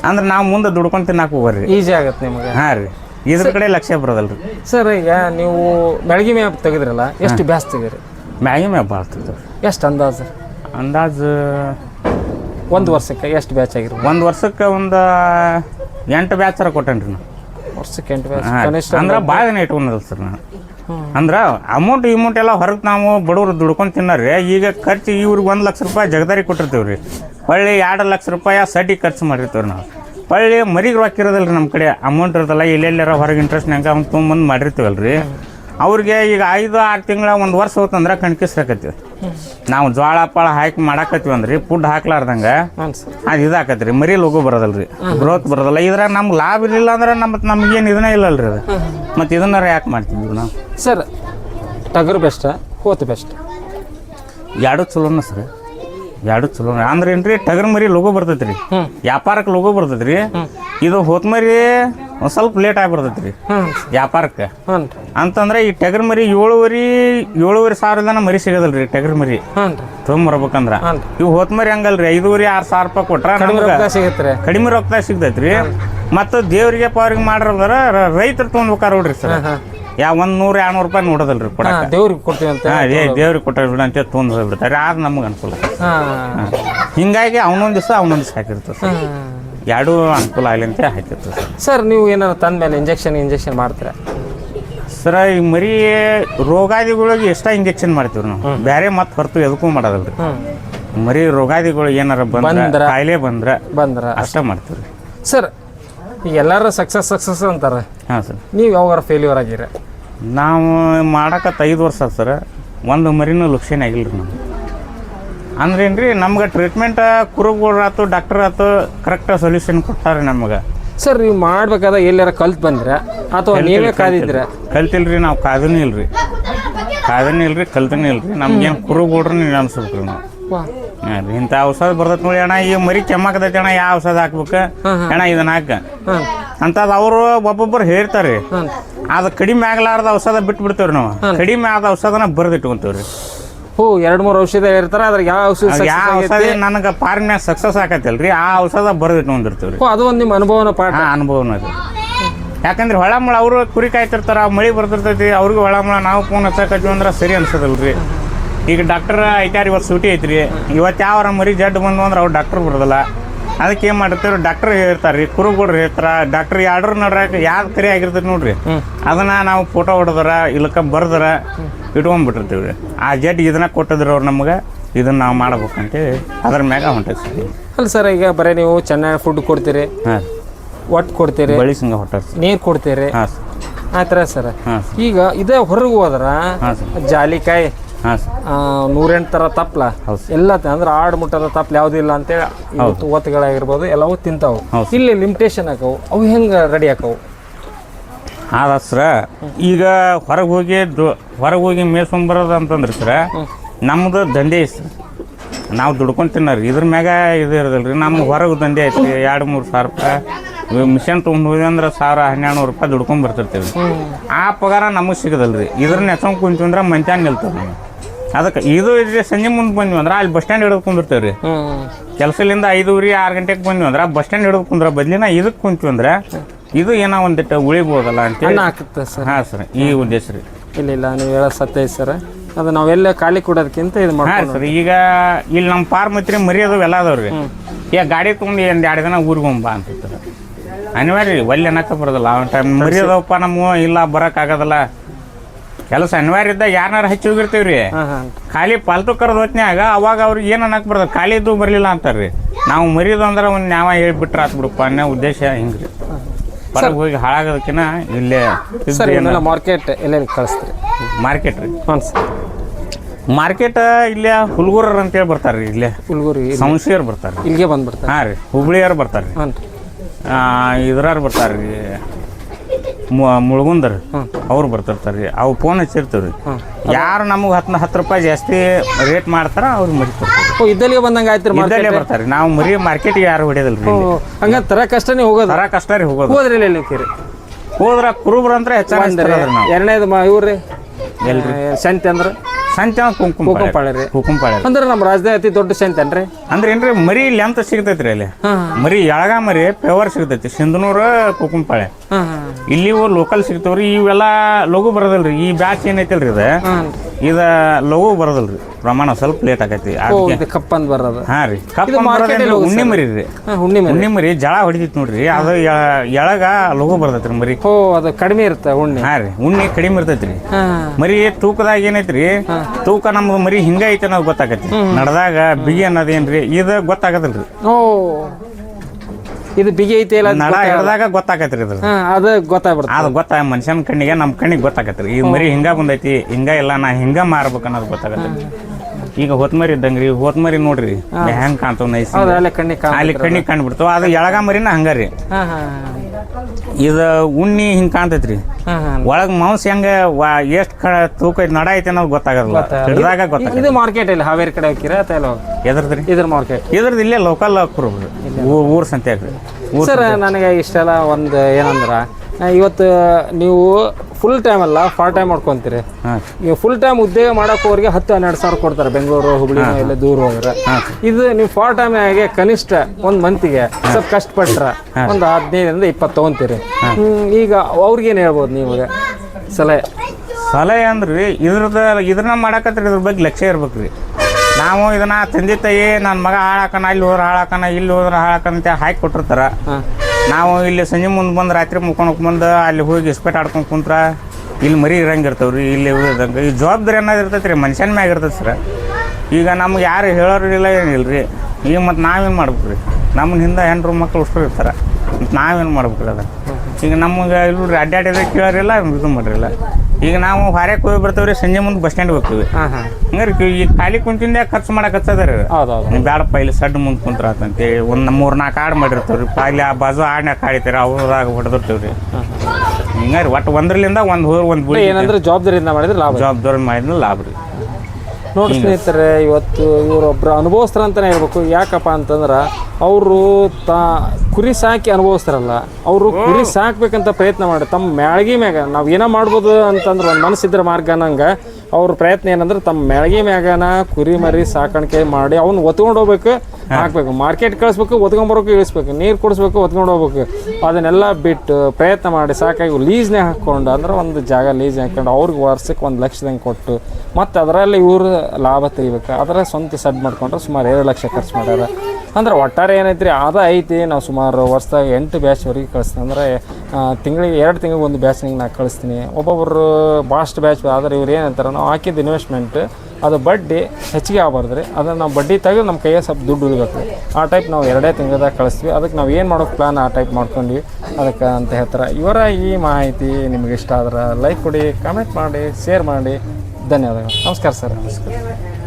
ಅಂದ್ರೆ ನಾವು ಮುಂದೆ ದುಡ್ಕೊಂಡ್ ತಿನ್ನಾಕ ಹೋಗ್ರಿ ಈಸಿ ಆಗತ್ತೆ ನಿಮಗೆ. ಹಾಂ ರೀ. ಇದ್ರ ಕಡೆ ಲಕ್ಷ್ಯ ಬರೋದಲ್ರಿ. ಸರ್ ಈಗ ನೀವು ಬೆಳಗ್ಗೆ ಮ್ಯಾಪ್ ತೆಗೆದ್ರಲ್ಲ ಎಷ್ಟು ಬ್ಯಾಸ್ ತೆಗೀರಿ ಮ್ಯಾಗಿ ಮ್ಯಾಪ್ ಬಾಳ್ತಿದ್ರು ಎಷ್ಟು ಅಂದಾಜು ಅಂದಾಜು ಒಂದು ವರ್ಷಕ್ಕೆ ಎಷ್ಟು ಬ್ಯಾಚ್ ಆಗಿರ್ಬೋದು? ಒಂದು ವರ್ಷಕ್ಕೆ ಒಂದು ಎಂಟು ಬ್ಯಾಚ್ ಥರ ಕೊಟ್ಟೇನ್ರಿ ನಾನು ವರ್ಷಕ್ಕೆ ಎಂಟು ಬ್ಯಾಚ್. ಕನಿಷ್ಠ ಅಂದ್ರೆ ಭಾಳ ದಿನ ಇಟ್ಕೊಂಡಿಲ್ಲ ಸರ್ ನಾನು ಅಂದ್ರೆ ಅಮೌಂಟ್ ಇಮೌಂಟ್ ಎಲ್ಲ ಹೊರಗೆ ನಾವು ಬಡವ್ರು ದುಡ್ಕೊಂಡು ತಿನ್ನೋರಿ ಈಗ ಖರ್ಚು ಇವ್ರಿಗೆ ಒಂದು ಲಕ್ಷ ರೂಪಾಯಿ ಜಗದಾರಿ ಕೊಟ್ಟಿರ್ತೀವಿ ರೀ ಹೊಳ್ಳಿ ಎರಡು ಲಕ್ಷ ರೂಪಾಯಿ ಸಟಿ ಖರ್ಚು ಮಾಡಿರ್ತೀವಿ ನಾವು. ಹೊಳ್ಳಿ ಮರಿಗೆ ರೊಕ್ಕ ಇರೋದಲ್ಲ ರೀ ನಮ್ಮ ಕಡೆ ಅಮೌಂಟ್ ಇರೋದಲ್ಲ ಎಲ್ಲೆಲ್ಲಾರ ಹೊರಗೆ ಇಂಟ್ರೆಸ್ಟ್ನಾಗ ಅವ್ನು ತೊಗೊಂಬಂದು ಮಾಡಿರ್ತೀವಲ್ಲ ರೀ ಅವ್ರಿಗೆ ಈಗ ಐದು ಆರು ತಿಂಗಳ ಒಂದು ವರ್ಷ ಹೋತಂದ್ರೆ ಕಣ್ಕಿಸ್ರಾಕತ್ತೀವಿ ನಾವು ಜೋಳ ಪಾಳ ಹಾಕಿ ಮಾಡಾಕತ್ತೀವಿ ಅಂದ್ರಿ ಫುಡ್ ಹಾಕ್ಲಾರ್ದಂಗೆ ಅದು ಇದಾಕತ್ರಿ ಮರಿ ಲೋಗು ಬರೋದಲ್ಲ ರೀ ಗ್ರೋತ್ ಬರೋದಲ್ಲ. ಇದ್ರಾಗ ನಮ್ಗೆ ಲಾಭ ಇರಲಿಲ್ಲ ಅಂದ್ರೆ ನಮ್ಮ ನಮ್ಗೇನು ಇದನ್ನೇ ಇಲ್ಲಲ್ರಿ ಅದು. ಮತ್ತು ಇದನ್ನಾರ ಯಾಕೆ ಮಾಡ್ತಿದ್ವಿ ನಾವು. ಸರ್ ಟಗರು ಬೆಸ್ಟ್ ಹೋತ್ ಬೆಸ್ಟ್ ಎರಡು ಚಲೋನ ಸರ್. ಎರಡು ಚಲೋ ಅಂದ್ರೆ ರೀ ಟಗರ್ ಮರಿ ಲೋಗೋ ಬರ್ತೈತೆ ರೀ ವ್ಯಾಪಾರಕ್ಕೆ ಲೋಗೋ ಬರ್ತೈತೆ ರೀ ಇದು ಹೋತ್ ಮರಿ ಒಂದು ಸ್ವಲ್ಪ ಲೇಟ್ ಆಗಿ ಬರ್ತೈತೆ ರೀ. ವ್ಯಾಪಾರಕ್ಕೆ ಅಂತಂದ್ರೆ ಈ ಟಗರ್ ಮರಿ ಏಳುವರೆ ಏಳುವರೆ ಸಾವಿರದನ ಮರಿ ಸಿಗೋದಲ್ಲ ರೀ ಟಗರ್ ಮರಿ. ತೊಗೊಂಬರ್ಬೇಕಂದ್ರ ಇವು ಹೋತ್ ಮರಿ ಹಂಗಲ್ರಿ ಐದೂವರೆ ಆರು ಸಾವಿರ ರೂಪಾಯಿ ಕೊಟ್ರ ಕಡಿಮೆ ನಮ್ಗೆ ರೊಕ್ಕ ಸಿಗುತ್ತೆ ರೀ. ಮತ್ತು ದೇವರಿಗೆ ಪವರಿಗೆ ಮಾಡಿರೋದ್ರ ರೈತರು ತೊಗೊಂಡ್ಬೇಕಾರ ನೋಡ್ರಿ ಸರ್. ಯಾವ ಒಂದು ನೂರು ಎರಡ್ನೂರು ರೂಪಾಯಿ ನೋಡೋದಲ್ರಿ ರೀ ಕೊಡ ದೇವ್ರಿಗೆ ಕೊಡ್ತೀವಿ ಅಂತ ಹಾಂ ಏ ದೇವ್ರಿಗೆ ಕೊಟ್ಟ ಬಿಡ ಅಂತ ತೊಂದ್ರೆ ಹೋಗ್ಬಿಡ್ತಾರೆ. ಅದು ನಮ್ಗೆ ಅನುಕೂಲ. ಹಿಂಗಾಗಿ ಅವನೊಂದು ದಿವಸ ಅವನೊಂದು ದಿವಸ ಹಾಕಿರ್ತದೆ ಸರ್. ಎರಡೂ ಅನುಕೂಲ ಆಗಲಿ ಅಂತ ಹಾಕಿರ್ತದೆ ಸರ್. ಸರ್ ನೀವು ಏನಾರು ತಂದ ಮೇಲೆ ಇಂಜೆಕ್ಷನ್ ಇಂಜೆಕ್ಷನ್ ಮಾಡ್ತೀರಾ? ಸರ ಈ ಮರಿ ರೋಗಾದಿಗಳಿಗೆ ಎಷ್ಟ ಇಂಜೆಕ್ಷನ್ ಮಾಡ್ತೀವಿ ನಾವು. ಬೇರೆ ಮತ್ತೆ ಹೊರತು ಎದಕ್ಕೂ ಮಾಡೋದಲ್ರಿ. ಮರಿ ರೋಗಾದಿಗಳು ಏನಾರ ಬಂದ್ರೆ ಬಂದ್ರ. ಕಾಯಿಲೆ ಬಂದ್ರೆ ಬಂದ್ರ ಅಷ್ಟೇ ಮಾಡ್ತೀವಿ ರೀ ಸರ್ ಈಗ ಎಲ್ಲರೂ ಸಕ್ಸಸ್ ಸಕ್ಸಸ್ ಅಂತಾರೆ. ಹಾಂ ಸರ್. ನೀವು ಯಾವಾಗ ಫೇಲ್ಯೂರ್ ಆಗಿರ? ನಾವು ಮಾಡಕತ್ತ ಐದು ವರ್ಷ ಆತ್ ಸರ್. ಒಂದು ಮರಿನೂ ಲುಕ್ಷನ್ ಆಗಿಲ್ಲ ರೀ ನಮ್ಗೆ. ಅಂದ್ರೇನು ರೀ ನಮ್ಗೆ ಟ್ರೀಟ್ಮೆಂಟ್ ಆಯ್ತು ಡಾಕ್ಟರ್ ಆಯ್ತು ಕರೆಕ್ಟ್ ಸೊಲ್ಯೂಷನ್ ಕೊಟ್ಟಾರೆ ನಮಗೆ. ಸರ್ ನೀವು ಮಾಡ್ಬೇಕಾದ ಎಲ್ಲಾರ ಕಲ್ತ್ ಬಂದ್ರೆ ಅಥವಾ ನೀವೇ ಕಾದಿದ್ರೆ? ಕಲ್ತಿಲ್ರಿ ನಾವು ಕಾದನೂ ಇಲ್ರಿ. ಕಾದನೂ ಇಲ್ರಿ ಕಲ್ತನೂ ಇಲ್ರಿ. ನಮ್ಗೇನು ನೀವು ಅನ್ಸ್ಬೇಕು ರೀ ನಾವು. ರೀ ಇಂಥ ಔಷಧ ಬರ್ತೈತೆ ನೋಡಿ ಅಣ್ಣ ಈ ಮರಿ ಕೆಮ್ಮಾಕತೈತೆ ಅಣ್ಣ ಯಾವ ಔಷಧ ಹಾಕ್ಬೇಕು? ಅಣ್ಣ ಇದನ್ನ ಹಾಕ. ಹಾಂ. ಅಂಥದ್ದು ಅವರು ಒಬ್ಬೊಬ್ಬರು ಹೇಳ್ತಾರೆ. ಹಾಂ. ಅದು ಕಡಿಮೆ ಆಗ್ಲಾರ್ದ ಔಷಧ ಬಿಟ್ಟು ಬಿಡ್ತೇವ್ರಿ ನಾವು ಕಡಿಮೆ ಆದ ಔಷಧನ ಬರ್ದಿಟ್ಕೊಂತೇವ್ರಿ. ಹ್ಞೂ ಎರಡು ಮೂರು ಔಷಧ ಇರ್ತಾರೆ ಆದ್ರೆ ಯಾವ ಔಷಧ ಯಾವ ಔಷಧ ನನಗೆ ಪಾರ್ನ್ಯಾಗ ಸಕ್ಸಸ್ ಆಕತ್ತಲ್ರಿ ಆ ಔಷಧ ಬರೆದು ಇಟ್ಕೊಂಡಿರ್ತೀವ್ರಿ ಅದು ಒಂದು ನಿಮ್ಮ ಅನುಭವನ ಪಾಠ. ಅನುಭವನ ಅದು. ಯಾಕಂದ್ರೆ ಹೊಳಮಳ ಅವರು ಕುರಿ ಕಾಯ್ತಿರ್ತಾರ ಮಳಿ ಬರ್ತಿರ್ತೈತಿ ಅವ್ರಿಗೆ ಹೊಳಮಳ ನಾವು ಫೋನ್ ಹಚ್ಚಕತ್ತೀವಿ ಅಂದ್ರೆ ಸರಿ ಅನ್ಸದಲ್ರಿ. ಈಗ ಡಾಕ್ಟರ್ ಐತಾರ ಇವತ್ತು ಸೂಟಿ ಐತ್ರಿ. ಇವತ್ತು ಯಾವ ಮರಿ ಜಡ್ ಬಂದು ಅಂದ್ರೆ ಅವ್ರು ಡಾಕ್ಟರ್ ಬರೋದಿಲ್ಲ. ಅದಕ್ಕೆ ಏನು ಮಾಡಿರ್ತೀವಿ ಡಾಕ್ಟರ್ ಹೇಳ್ತಾರೆ ರೀ ಕುರುಗಳು ಹೇಳ್ತಾರ. ಡಾಕ್ಟರ್ ಎರಡರ ನಡ್ರಾಕ ಯಾವ್ದು ಕರಿ ಆಗಿರ್ತೈತಿ ನೋಡ್ರಿ. ಅದನ್ನ ನಾವು ಫೋಟೋ ಹೊಡೆದ್ರ ಇಲ್ಲಕ್ಕೆ ಬರ್ದಾರ ಇಟ್ಕೊಂಡ್ಬಿಟ್ಟಿರ್ತೀವಿ ರೀ ಆ ಜಡ್ ಇದನ್ನ ಕೊಟ್ಟಿದ್ರು ಅವ್ರು ನಮ್ಗೆ ಇದನ್ನ ನಾವು ಮಾಡ್ಬೇಕಂತೇಳಿ ಅದ್ರ ಮ್ಯಾಗ ಹೊಂಟೈತಿ ಅಲ್ಲ ಸರ್ ಈಗ ಬರೀ ನೀವು ಚೆನ್ನಾಗಿ ಫುಡ್ ಕೊಡ್ತೀರಿ. ಹಾಂ. ಒಟ್ಟು ಕೊಡ್ತೀರಿ. ಬಳಿ ಸಂಘ ಹೊಟ್ಟಸ್ ನೀರು ಕೊಡ್ತೀರಿ. ಹಾಂ ಸರ್. ಆ ಥರ ಸರ್. ಈಗ ಇದೇ ಹೊರಗೆ ಹೋದ್ರ ಜಾಲಿಕಾಯಿ ನೂರೆಂಟು ಥರ ಸರ್. ಎಲ್ಲ ಅಂದ್ರೆ ಆಡು ಮುಟ್ಟದ ತಪ್ಲ ಯಾವುದಿಲ್ಲ ಅಂತೇಳಿ ಇವತ್ತು ಓತ್ಗಳಾಗಿರ್ಬೋದು ಎಲ್ಲವೂ ತಿಂತಾವು. ಇಲ್ಲಿ ಲಿಮಿಟೇಷನ್ ಆಕವು ಅವು ಹೆಂಗೆ ರೆಡಿ ಆಕವು ಆದ ಸರ ಈಗ ಹೊರಗೆ ಹೋಗಿ ಹೊರಗೆ ಹೋಗಿ ಮೇಸ್ಕೊಂಬರೋದು ಅಂತಂದ್ರೆ ಸರ ನಮ್ದು ದಂಧೆ ಸರ್. ನಾವು ದುಡ್ಕೊಂಡು ತಿನ್ನೋರಿ. ಇದ್ರ ಮ್ಯಾಗ ಇದು ಇರೋದಿಲ್ಲ ರೀ ನಮ್ಮ ಹೊರಗೆ ದಂಧೆ ಐತಿ ಎರಡು ಮೂರು ಸಾವಿರ ರೂಪಾಯಿ. ಮಿಷನ್ ತೊಗೊಂಡು ಹೋದ್ವಿ ಅಂದ್ರೆ ಸಾವಿರ ಹನ್ನೆರಡು ನೂರು ರೂಪಾಯಿ ದುಡ್ಕೊಂಡ್ ಬರ್ತಿರ್ತೀವಿ. ಆ ಪಗಾರ ನಮಗೆ ಸಿಗದಲ್ರಿ. ರೀ ಇದ್ರ ನೆಚ್ಕೊಂಡು ಅಂದ್ರೆ ಮಂಚಾನ್ ನಿಲ್ತದೆ ನಾವು ಅದಕ್ಕೆ ಇದು ಇದ್ರೆ ಸಂಜೆ ಮುಂದೆ ಬಂದ್ವಿ ಅಂದ್ರೆ ಅಲ್ಲಿ ಬಸ್ ಸ್ಟ್ಯಾಂಡ್ ಹಿಡಿದು ಕುಂದಿರ್ತೇವೆ ರೀ ಕೆಲಸದಿಂದ ಕೆಲಸಲಿಂದ ಐದೂರಿ ಆರು ಗಂಟೆಗೆ ಬಂದ್ವಿ ಅಂದ್ರೆ ಬಸ್ ಸ್ಟ್ಯಾಂಡ್ ಹಿಡಿದು ಕುಂದ್ರ ಬದ್ಲಿನ ಇದಕ್ಕೆ ಕುಂತೀವಿ ಅಂದ್ರೆ ಇದು ಏನೋ ಒಂದಿಟ್ಟು ಉಳಿಬೋದಲ್ಲ ಅಂತೇಳಿ. ಅನ್ನ ಹಾಕುತ್ತೆ ಸರ್. ಹಾಂ ಸರ್ ಈ ಉದ್ದೇಶ ರೀ. ಇಲ್ಲ ಇಲ್ಲ ನೀವು ಹೇಳೋ ಸತ್ಯ ಐತೆ ಸರ್. ಅದು ನಾವೆಲ್ಲ ಖಾಲಿ ಕೊಡೋದಕ್ಕಿಂತ ಇದು ಹಾಂ ಮಾಡ್ಕೊಂಡು ಸರ್ ಈಗ ಇಲ್ಲಿ ನಮ್ಮ ಫಾರ್ಮ್ ಐತ್ರಿ ಮರಿ ಅದಾವ ಎಲ್ಲ ಅದಾವ್ರಿ ಈಗ ಗಾಡಿ ತೊಗೊಂಡು ಒಂದು ಎರಡು ದಿನ ಊರಿಗೆ ಹೋಗ್ಬಾ ಅಂತ ಅನಿವಾರ್ಯ ರೀ ಒಲ್ಲೆ ಅನ್ನಕ್ಕೆ ಬರೋದಿಲ್ಲ. ಆ ಟೈಮ್ ಮರಿ ಅದಾವಪ್ಪ ನಮ್ಮ ಇಲ್ಲ ಬರೋಕ್ಕಾಗೋದಿಲ್ಲ ಕೆಲಸ ಅನಿವಾರ್ಯ ಇದ್ದಾಗ ಯಾರನ್ನಾರು ಹಚ್ಚಿ ಹೋಗಿರ್ತೀವಿ ರೀ. ಹಾಂ ಹಾಂ. ಖಾಲಿ ಪಾಲ್ತು ಕರೆದ ಹೊತ್ನ್ಯಾಗ ಅವಾಗ ಅವ್ರಿಗೆ ಏನು ಅನ್ನಕ್ಕೆ ಬರ್ತದೆ? ಖಾಲಿ ಇದ್ದು ಬರಲಿಲ್ಲ ಅಂತಾರ್ರಿ. ನಾವು ಮರಿದು ಅಂದ್ರೆ ಒಂದು ನ್ಯಾವ ಹೇಳ್ಬಿಟ್ರೆ ಆತ್ ಬಿಡಪ್ಪ ಅನ್ನೋ ಉದ್ದೇಶ ಹಿಂಗೆ ರೀ. ಹೊರಗೆ ಹೋಗಿ ಹಾಳಾಗೋದಕ್ಕಿನ ಇಲ್ಲೇ ಸರ್ ಮಾರ್ಕೆಟ್ ಎಲ್ಲೆಲ್ಲಿ ಕಳಿಸ್ತೀರಿ? ಮಾರ್ಕೆಟ್ ರೀ. ಹ್ಞೂ ಸರ್. ಮಾರ್ಕೆಟ್ ಇಲ್ಲೇ ಹುಲ್ಗೂರರ್ ಅಂತೇಳಿ ಬರ್ತಾರೆ ರೀ ಇಲ್ಲೇ. ಹುಲ್ಗೂರಿ ಸಂಶಿಯರ್ ಬರ್ತಾರೆ ಇಲ್ಲಿಗೆ ಬಂದ್ಬಿಡ್ತಾರೆ. ಹಾಂ ರೀ ಹುಬ್ಳಿಯವ್ರು ಬರ್ತಾರೆ ರೀ. ಇದ್ರಾರು ಬರ್ತಾರೆ ರೀ. ಮುಳುಗುಂದರ್ ಅವ್ರು ಬರ್ತಿರ್ತಾರೆ ರೀ. ಅವು ಫೋನ್ ಹಚ್ಚಿರ್ತೀವಿ ರೀ ಯಾರು ನಮಗೆ ಹತ್ತು ಹತ್ತು ರೂಪಾಯಿ ಜಾಸ್ತಿ ರೇಟ್ ಮಾಡ್ತಾರ ಅವ್ರು ಮರಿತಾರೆ ಓ ಇದ್ದಲ್ಲಿಗೆ ಬಂದಂಗೆ ಆಯ್ತು ರೀ ಇದ್ದಲ್ಲೇ ಬರ್ತಾರೆ. ನಾವು ಮರಿ ಮಾರ್ಕೆಟಿಗೆ ಯಾರು ಹೊಡೆಯೋದಿಲ್ಲ ರೀ ಓ ಹಂಗಂತ ತರ ಕಷ್ಟನೇ ಹೋಗೋದು? ತರ ಕಷ್ಟ ರೀ ಹೋಗೋದು. ಹೋದ್ರಿ ಇಲ್ಲ ಹೋದ್ರ ಕುರುಬ್ರ ಅಂದ್ರೆ ಹೆಚ್ಚಾಗಿ ಎರಡನೇದು ಮಾ ಎಲ್ರಿ ಸಂತೆ ಅಂದ್ರೆ? ಸಂತೆ ಕುಂಕುಮ ಕುಂಕುಂಪಾಳೆ ರೀ. ಕುಂಕುಂಪಾಳೆ ಅಂದ್ರೆ ನಮ್ಮ ರಾಜ್ಯದ ಅತಿ ದೊಡ್ಡ ಸಂತೆ ಅನ್ರಿ ಅಂದ್ರೆ ಏನ್ರಿ ಮರಿ ಅಂತ ಸಿಗ್ತೈತ್ರಿ ಅಲ್ಲಿ? ಮರಿ ಎಳಗ ಮರಿ ಪೇವರ್ ಸಿಗ್ತೈತಿ. ಸಿಂಧನೂರ ಕುಂಕುಂಪಾಳೆ ಇಲ್ಲಿ ಲೋಕಲ್ ಸಿಗ್ತಾವ್ರಿ ಇವೆಲ್ಲ ಲಘು ಬರೋದಲ್ರಿ. ಈ ಬ್ಯಾಚ್ ಏನೈತಲ್ರಿ ಇದು? ಇದ ಲಘು ಬರೋದಲ್ರಿ. ಪ್ರಮಾಣ ಸ್ವಲ್ಪ ಲೇಟ್ ಆಗೈತಿ ಓ ಅಂತ ಬರೋದು. ಹಾ ರೀ. ಕಪ್ ಉಣ್ಣಿ ಮರಿ ರೀ ಹುಣ್ಣಿ ಉಣ್ಣಿ ಮರಿ ಜಳ ಹೊಡಿತೈತಿ ನೋಡ್ರಿ. ಅದು ಎಳಗ ಲಘು ಬರ್ತೈತ್ರಿ ಮರಿ. ಓ ಅದು ಕಡಿಮೆ ಇರುತ್ತೆ ಹುಣ್ಣಿ ಹಾ ರೀ ಉಣ್ಣಿ ಕಡಿಮೆ ಇರ್ತೈತ್ರಿ. ಮರಿ ತೂಕದಾಗ ಏನೈತ್ರಿ? ತೂಕ ನಮ್ದು ಮರಿ ಹಿಂಗ ಐತೆ ಅನ್ನೋದು ಗೊತ್ತಾಗತ್ತಿ ನಡೆದಾಗ ಬಿಗಿ ಅನ್ನೋದೇನ್ರಿ? ಇದು ಗೊತ್ತಾಗದಲ್ರಿ. ಓ. ಇದು ಬಿಗಿ ಐತಿ ಇಲ್ಲ ನಳ ಹಿಡ್ದಾಗ ಗೊತ್ತಾಗತ್ರಿ ಇದು ಅದು ಗೊತ್ತಾಗ್ಬಿಡ್ತು ಅದು ಗೊತ್ತಾಗ ಮನುಷ್ಯನ ಕಣ್ಣಿಗೆ ನಮ್ಮ ಕಣ್ಣಿಗೆ ಗೊತ್ತಾಗತ್ರಿ ಈ ಮರಿ ಹಿಂಗ ಬಂದೈತಿ ಹಿಂಗ ಇಲ್ಲ ನಾ ಹಿಂಗ ಮಾರ್ಬೇಕು ಅನ್ನೋದು ಗೊತ್ತಾಗತ್ತೆ. ಈಗ ಹೊತ್ಮರಿ ಇದ್ದಂಗ್ರಿ ಹೊತ್ಮರಿ ನೋಡ್ರಿ ಹೆಂಗ್ ಕಾಣ್ತಾವ ನೈಸ್ ಅಲ್ಲಿ ಕಣ್ಣಿಗೆ ಕಾಣ ಅಲ್ಲಿ ಕಣ್ಣಿಗೆ ಕಾಣ್ಬಿಡ್ತಾವ ಅದು ಎಳಗ ಮರಿನ ಹಂಗಾರಿ ಇದು ಉಣ್ಣಿ ಹಿಂಗ್ ಕಾಣ್ತೈತ್ರಿ. ಹಾಂ ಹಾಂ. ಒಳಗ್ ಮಾಂಸ ಹೆಂಗ ಎಷ್ಟ್ ಕ ತೂಕ ಐತಿ ನಡ ಐತಿ ಅನ್ನೋದು ಗೊತ್ತಾಗಲ್ಲ. ಹಿಡ್ದಾಗ ಗೊತ್ತಾಗ ಇದು ಮಾರ್ಕೆಟ್ ಇಲ್ಲಿ ಹಾವೇರಿ ಕಡೆ ಹಾಕಿರ ಅಥವಾ ಎಲ್ಲ ಎದ್ರದ್ರಿ? ಇದ್ರ ಮಾರ್ಕೆಟ್ ಇದ್ರದ್ದು ಇಲ್ಲೇ ಲೋಕಲ್ ಕುರುಬ್ರಿ ಊರ್ ಸಂತೆ ಸಂತ್ಯಾಗ್ರಿ ಊರ್ ಸರ್ ನನಗೆ ಇಷ್ಟೆಲ್ಲ ಒಂದು ಏನಂದ್ರೆ ಆ, ಇವತ್ತು ನೀವು ಫುಲ್ ಟೈಮ್ ಅಲ್ಲ ಫಾರ್ ಟೈಮ್ ಮಾಡ್ಕೊಂತೀರಿ. ನೀವು ಫುಲ್ ಟೈಮ್ ಉದ್ಯೋಗ ಮಾಡೋಕೆ ಅವ್ರಿಗೆ ಹತ್ತು ಹನ್ನೆರಡು ಸಾವಿರ ಕೊಡ್ತಾರೆ ಬೆಂಗಳೂರು ಹುಬ್ಳಿ ಎಲ್ಲ ದೂರ ಹೋದ್ರೆ. ಇದು ನೀವು ಫಾರ್ ಟೈಮ್ ಆಗಿ ಕನಿಷ್ಠ ಒಂದು ಮಂತಿಗೆ ಸ್ವಲ್ಪ ಕಷ್ಟಪಟ್ರ ಒಂದು ಹದಿನೈದರಿಂದ ಇಪ್ಪತ್ತು ತೊಗೊಂತೀರಿ. ಈಗ ಅವ್ರಿಗೇನು ಹೇಳ್ಬೋದು ನೀವು ಸಲಹೆ. ಸಲಹೆ ಅಂದ್ರಿ ಇದ್ರದ ಇದನ್ನ ಮಾಡಾಕತ್ರಿ ಇದ್ರ ಬಗ್ಗೆ ಲಕ್ಷ್ಯ ಇರ್ಬೇಕ್ರಿ. ನಾವು ಇದನ್ನ ತಂದೆ ತಾಯಿ ನನ್ನ ಮಗ ಹಾಳಾಕನ ಇಲ್ಲಿ ಹೋದ್ರೆ ಹಾಳಾಕನ ಇಲ್ಲಿ ಹೋದ್ರೆ ಹಾಳಾಕನ ಅಂತ ಹಾಕಿ ಕೊಟ್ಟಿರ್ತಾರ. ನಾವು ಇಲ್ಲಿ ಸಂಜೆ ಮುಂದೆ ಬಂದು, ರಾತ್ರಿ ಮುಖಂಡ್ ಬಂದು, ಅಲ್ಲಿ ಹೋಗಿ ಇಸ್ಪೇಟ್ ಆಡ್ಕೊಂಡು ಕುಂತ್ರ, ಇಲ್ಲಿ ಮರಿ ಇರಂಗೆ ರೀ ಇಲ್ಲಿ ಇದಂಗೆ ಈ ಜವಾಬ್ದಾರಿ ಅನ್ನೋದು ಇರ್ತೈತೆ ರೀ, ಮನುಷ್ಯನ ಮ್ಯಾಗ ಇರ್ತೈತೆ ಸರ್. ಈಗ ನಮ್ಗೆ ಯಾರು ಹೇಳೋರು ಇಲ್ಲ ಏನಿಲ್ಲ ರೀ ಈಗ ಮತ್ತು ನಾವೇನು ಮಾಡ್ಬೇಕು ರೀ ನಮ್ಮ ಹಿಂದೆ ಹೆಣ್ಣು ಮಕ್ಕಳು ಅಷ್ಟು ಇರ್ತಾರೆ. ಮತ್ತು ನಾವೇನು ಮಾಡ್ಬೇಕು ಅದ? ಈಗ ನಮಗೆ ಇಲ್ಲಿ ಅಡ್ಡಾಡಿದ್ರೆ ಕೇಳೋರಿಲ್ಲ ಇದು ಮಾಡಿರಲ್ಲ. ಈಗ ನಾವು ಹೊರಗೆ ಹೋಗಿ ಬರ್ತೇವ್ರಿ ಸಂಜೆ ಮುಂದೆ ಬಸ್ ಸ್ಟ್ಯಾಂಡ್ ಹೋಗ್ತೀವಿ. ಹಂಗಾರೆ ಈಗ ಖಾಲಿ ಕುಂತಿಂದ ಖರ್ಚು ಮಾಡಕ್ಕೆ ಹಚ್ಚದಾರ ನೀವು ಬೇಡಪ್ಪ ಇಲ್ಲಿ ಸಡ್ ಮುಂದೆ ಕುಂತ್ರ ಅಂತಂತೇಳಿ ಒಂದು ಮೂರು ನಾಲ್ಕು ಆಡ್ ಮಾಡಿರ್ತೀವ್ರಿ. ಅಲ್ಲಿ ಆ ಬಾಜು ಹಾಡ್ನಾಗ ಕಾಡಿತೀರ ಅವ್ರದಾಗ ಹೊಡೆದಿರ್ತೀವ್ರಿ. ಹಿಂಗಾರಿ ಒಟ್ಟು ಒಂದ್ರಲಿಂದ ಒಂದು ಹೋಗಿ ಒಂದು ಏನಂದ್ರೆ ಜವಾಬ್ದಾರಿಯಿಂದ ಮಾಡಿದ್ರೆ ಲಾಭ. ಜವಾಬ್ದಾರಿ ಮಾಡಿದ್ರೆ ಲಾಭ ರೀ. ನೋಡಿ ಸ್ನೇಹಿತರೆ ಇವತ್ತು ಇವರೊಬ್ಬರು ಅನುಭವಸ್ಥರ ಅಂತಲೇ ಹೇಳ್ಬೇಕು. ಯಾಕಪ್ಪ ಅಂತಂದ್ರೆ ಅವರು ತಾ ಕುರಿ ಸಾಕಿ ಅನುಭವಿಸ್ತಾರಲ್ಲ ಅವರು ಕುರಿ ಸಾಕ್ಬೇಕಂತ ಪ್ರಯತ್ನ ಮಾಡಿ ತಮ್ಮ ಮ್ಯಾಳ್ಗಿ ಮ್ಯಾಗ ನಾವು ಏನೋ ಮಾಡ್ಬೋದು ಅಂತಂದ್ರೆ ಒಂದು ಮನಸ್ಸಿದ್ರೆ ಮಾರ್ಗ ಅನ್ನಂಗೆ ಅವ್ರ ಪ್ರಯತ್ನ ಏನಂದ್ರೆ ತಮ್ಮ ಮ್ಯಾಳ್ಗಿ ಮ್ಯಾಗನ ಕುರಿ ಮರಿ ಸಾಕಾಣಿಕೆ ಮಾಡಿ ಅವನು ಒತ್ಕೊಂಡು ಹೋಗ್ಬೇಕು. ಹಾಕ್ಬೇಕು. ಮಾರ್ಕೆಟ್ ಕಳಿಸ್ಬೇಕು ಒತ್ಕೊಂಬರೋಕೆ ಇಳಿಸ್ಬೇಕು. ನೀರು ಕುಡಿಸ್ಬೇಕು ಒತ್ಕೊಂಡು ಹೋಗ್ಬೇಕು. ಅದನ್ನೆಲ್ಲ ಬಿಟ್ಟು ಪ್ರಯತ್ನ ಮಾಡಿ ಸಾಕಾಗಿ ಲೀಸ್ನೇ ಹಾಕ್ಕೊಂಡು ಅಂದ್ರೆ ಒಂದು ಜಾಗ ಲೀಸ್ ಹಾಕ್ಕೊಂಡು ಅವ್ರಿಗೆ ವರ್ಷಕ್ಕೆ ಒಂದು ಲಕ್ಷದಂಗೆ ಕೊಟ್ಟು ಮತ್ತು ಅದರಲ್ಲಿ ಇವರು ಲಾಭ ತೆಗಿಬೇಕು. ಅದರ ಸ್ವಂತ ಸಡ್ ಮಾಡ್ಕೊಂಡ್ರೆ ಸುಮಾರು ಎರಡು ಲಕ್ಷ ಖರ್ಚು ಮಾಡ್ಯಾರ. ಅಂದ್ರೆ ಒಟ್ಟಾರೆ ಏನೈತ್ರಿ ಅದ ಐತಿ ನಾವು ಸುಮಾರು ವರ್ಷದಾಗ ಎಂಟು ಬ್ಯಾಚ್ವರೆಗೆ ಕಳಿಸ್ತೀನಿ ಅಂದರೆ ತಿಂಗಳಿಗೆ ಎರಡು ತಿಂಗಳಿಗೆ ಒಂದು ಬ್ಯಾಚ್ನಿಗೆ ನಾ ಕಳಿಸ್ತೀನಿ. ಒಬ್ಬೊಬ್ಬರು ಬಾಸ್ಟ್ ಬ್ಯಾಚ್ ಆದರೆ ಇವ್ರು ಏನಂತಾರೆ ನಾವು ಹಾಕಿದ್ದು ಇನ್ವೆಸ್ಟ್ಮೆಂಟ್ ಅದು ಬಡ್ಡಿ ಹೆಚ್ಚಿಗೆ ಆಗಬಾರ್ದು ರೀ. ಅದನ್ನು ನಾವು ಬಡ್ಡಿ ತೆಗೆದು ನಮ್ಮ ಕೈಯ್ಯಾಗ ಸ್ವಲ್ಪ ದುಡ್ಡು ಉಳಿಬೇಕು. ಆ ಟೈಪ್ ನಾವು ಎರಡೇ ತಿಂಗಳದಾಗ ಕಳಿಸ್ತೀವಿ. ಅದಕ್ಕೆ ನಾವು ಏನು ಮಾಡೋಕ್ಕೆ ಪ್ಲಾನ್ ಆ ಟೈಪ್ ಮಾಡ್ಕೊಂಡ್ವಿ. ಅದಕ್ಕೆ ಅಂತ ಹೇಳ್ತಾರೆ. ಇವರ ಈ ಮಾಹಿತಿ ನಿಮಗೆ ಇಷ್ಟ ಆದ್ರೆ ಲೈಕ್ ಕೊಡಿ ಕಮೆಂಟ್ ಮಾಡಿ ಶೇರ್ ಮಾಡಿ. ಧನ್ಯವಾದಗಳು. ನಮಸ್ಕಾರ ಸರ್. ನಮಸ್ಕಾರ.